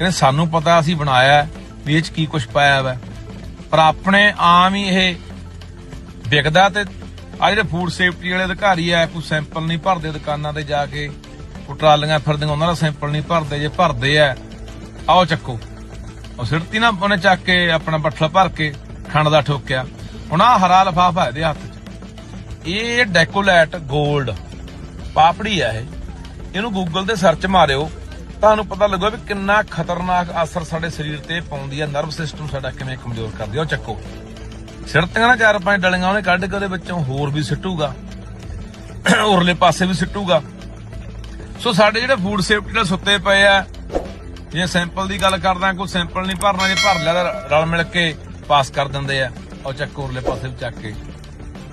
ਕਹਿੰਦੇ ਸਾਨੂੰ ਪਤਾ ਅਸੀਂ ਬਣਾਇਆ ਵੀ ਇਹ ਚ ਕੀ ਕੁਝ ਪਾਇਆ ਹੋਇਆ ਪਰ ਆਪਣੇ ਆਮ ਹੀ ਇਹ ਵਿਕਦਾ ਤੇ ਆ ਜਿਹੜੇ ਫੂਡ ਸੇਫਟੀ ਵਾਲੇ ਅਧਿਕਾਰੀ ਆ, ਕੋਈ ਸੈਂਪਲ ਨਹੀਂ ਭਰਦੇ ਦੁਕਾਨਾਂ ਤੇ ਜਾ ਕੇ ਉਹ ਟਰਾਲੀਆਂ ਫਿਰਦੀਆਂ, ਉਹਨਾਂ ਦਾ ਸੈਂਪਲ ਨਹੀਂ ਭਰਦੇ, ਜੇ ਭਰਦੇ ਆ, ਆਓ ਚੱਕੋ। ਉਹ ਸਿਰਤੀ ਨਾ ਉਹਨੇ ਚੱਕ ਕੇ ਆਪਣਾ ਬੱਠਲ ਭਰ ਕੇ ਖੰਡ ਦਾ ਠੋਕਿਆ। ਹੁਣ ਆ ਹਰਾ ਲਫਾਫਾ ਇਹਦੇ ਹੱਥ 'ਚ। ਇਹ ਡੈਕੋਲੈਟ 골ਡ ਪਾਪੜੀ ਆ ਇਹ। ਇਹਨੂੰ ਗੂਗਲ ਤੇ ਸਰਚ ਮਾਰਿਓ। ਤੁਹਾਨੂੰ ਪਤਾ ਲੱਗੂਗਾ ਵੀ ਕਿੰਨਾ ਖਤਰਨਾਕ ਅਸਰ ਸਾਡੇ ਸਰੀਰ ਤੇ ਪਾਉਂਦੀ ਆ, ਨਰਵ ਸਿਸਟਮ ਸਾਡਾ ਕਿਵੇਂ ਕਮਜ਼ੋਰ ਕਰਦੀ ਆ, ਉਹ ਚੱਕੋ। ਸਿਰਤੀਆਂ ਨਾ ਚਾਰ ਪੰਜ ਡਲੀਆਂ ਉਹਨੇ ਕੱਢ ਕੇ ਉਹਦੇ ਵਿੱਚੋਂ ਹੋਰ ਵੀ ਸਿੱਟੂਗਾ। ਉਰਲੇ ਪਾਸੇ ਵੀ ਸਿੱਟੂਗਾ। ਸੋ ਸਾਡੇ ਜਿਹੜੇ ਫੂਡ ਸੇਫਟੀ ਨਾਲ ਸੁੱਤੇ ਪਏ ਆ, ਜੇ ਸੈਂਪਲ ਦੀ ਗੱਲ ਕਰਦਾ, ਕੋਈ ਸੈਂਪਲ ਨਹੀਂ ਭਰਨਾ, ਜੇ ਭਰ ਲਿਆ ਤਾਂ ਰਲ ਮਿਲ ਕੇ ਪਾਸ ਕਰ ਦਿੰਦੇ ਆ। ਉਹ ਚੱਕ ਉਰਲੇ ਪਾਸੇ ਵੀ ਚੱਕ ਕੇ।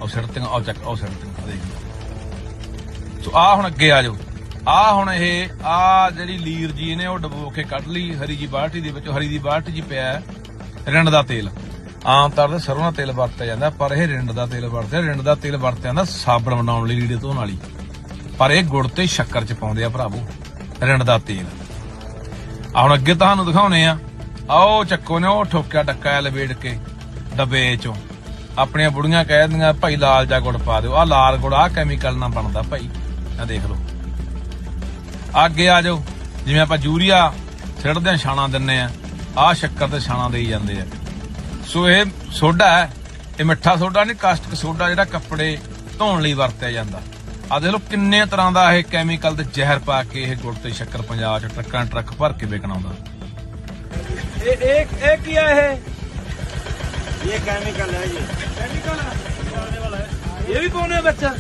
ਉਹ ਸਿੱਟਤੀਆਂ ਉਹ ਚੱਕ, ਉਹ ਸਿੱਟਤੀਆਂ ਦੇਖ ਸੋ ਆ ਹੁਣ ਅੱਗੇ ਆ ਜਾਓ। ਆ ਹੁਣ ਇਹ, ਆ ਜਿਹੜੀ ਲੀਰ ਜੀ ਨੇ ਉਹ ਡਬੋ ਕੇ ਕੱਢ ਲਈ, ਹਰੀ ਜੀ ਬਾਲਟੀ ਦੇ ਵਿੱਚ, ਹਰੀ ਦੀ ਬਾਲਟੀ 'ਚ ਪਿਆ ਰਿੰਡ ਦਾ ਤੇਲ। ਆਮ ਤੌਰ ਤੇ ਸਰੋਂ ਦਾ ਤੇਲ ਵਰਤਿਆ ਜਾਂਦਾ, ਪਰ ਇਹ ਰਿੰਡ ਦਾ ਤੇਲ ਵਰਤਿਆ, ਰਿੰਡ ਦਾ ਤੇਲ ਵਰਤਿਆ ਜਾਂਦਾ ਸਾਬਣ ਬਣਾਉਣ ਲਈ ਲੀੜੇ ਧੋਣ ਵਾਲੀ। ਪਰ ਇਹ ਗੁੜ ਤੇ ਸ਼ੱਕਰ 'ਚ ਪਾਉਂਦੇ ਆ ਭਰਾਵੋ, ਰਿੰਡ ਦਾ ਤੇਲ। ਆ ਹੁਣ ਅੱਗੇ ਤੁਹਾਨੂੰ ਦਿਖਾਉਨੇ ਆ। ਆਓ ਚੱਕੋ ਨੇ ਉਹ ਠੋਕਿਆ ਡੱਕਾ ਲਵੇੜ ਕੇ, ਡੱਬੇ ਚੋਂ। ਆਪਣੀਆਂ ਬੁੜੀਆਂ ਕਹਿ ਦਿੰਦੀਆਂ, ਭਾਈ ਲਾਲ ਜਾ ਗੁੜ ਪਾ ਦਿਓ। ਆ ਲਾਲ ਗੁੜ ਆ ਕੈਮੀਕਲ ਨਾਲ ਬਣਦਾ ਭਾਈ। ਆ ਦੇਖ ਲਓ। ਅੱਗੇ ਆ ਜਾਓ। ਜਿਵੇਂ ਆਪਾਂ ਯੂਰੀਆ ਛਿੜਦੇ ਆ ਛਾਣਾ ਦਿੰਨੇ ਆ ਆ ਸ਼ੱਕਰ ਤੇ ਛਾਣਾ ਦੇਈ ਜਾਂਦੇ ਆ। ਸੋ ਇਹ ਸੋਡਾ ਹੈ। ਇਹ ਮਿੱਠਾ ਸੋਡਾ ਨਹੀਂ ਕਾਸਟਿਕ ਸੋਡਾ ਜਿਹੜਾ ਕੱਪੜੇ ਧੋਣ ਲਈ ਵਰਤਿਆ ਜਾਂਦਾ। ਆ ਦੇਖ ਲਓ ਕਿੰਨੇ ਤਰ੍ਹਾਂ ਦਾ ਇਹ ਕੈਮੀਕਲ ਤੇ ਜ਼ਹਿਰ ਪਾ ਕੇ ਇਹ ਗੁੜ ਤੇ ਸ਼ੱਕਰ ਪੰਜਾਬ ਚ ਟਰੱਕਾਂ ਟਰੱਕ ਭਰ ਕੇ ਵੇਚਣਾਉਂਦਾ ਇਹ ਇਹ ਇਹ ਕੀ ਹੈ ਇਹ? ਕੈਮੀਕਲ ਹੈ ਜੀ। ਕੈਮੀਕਲ ਹੈ ਇਹ ਵੀ ਪਾਉਣੇ ਬੱਚਾ?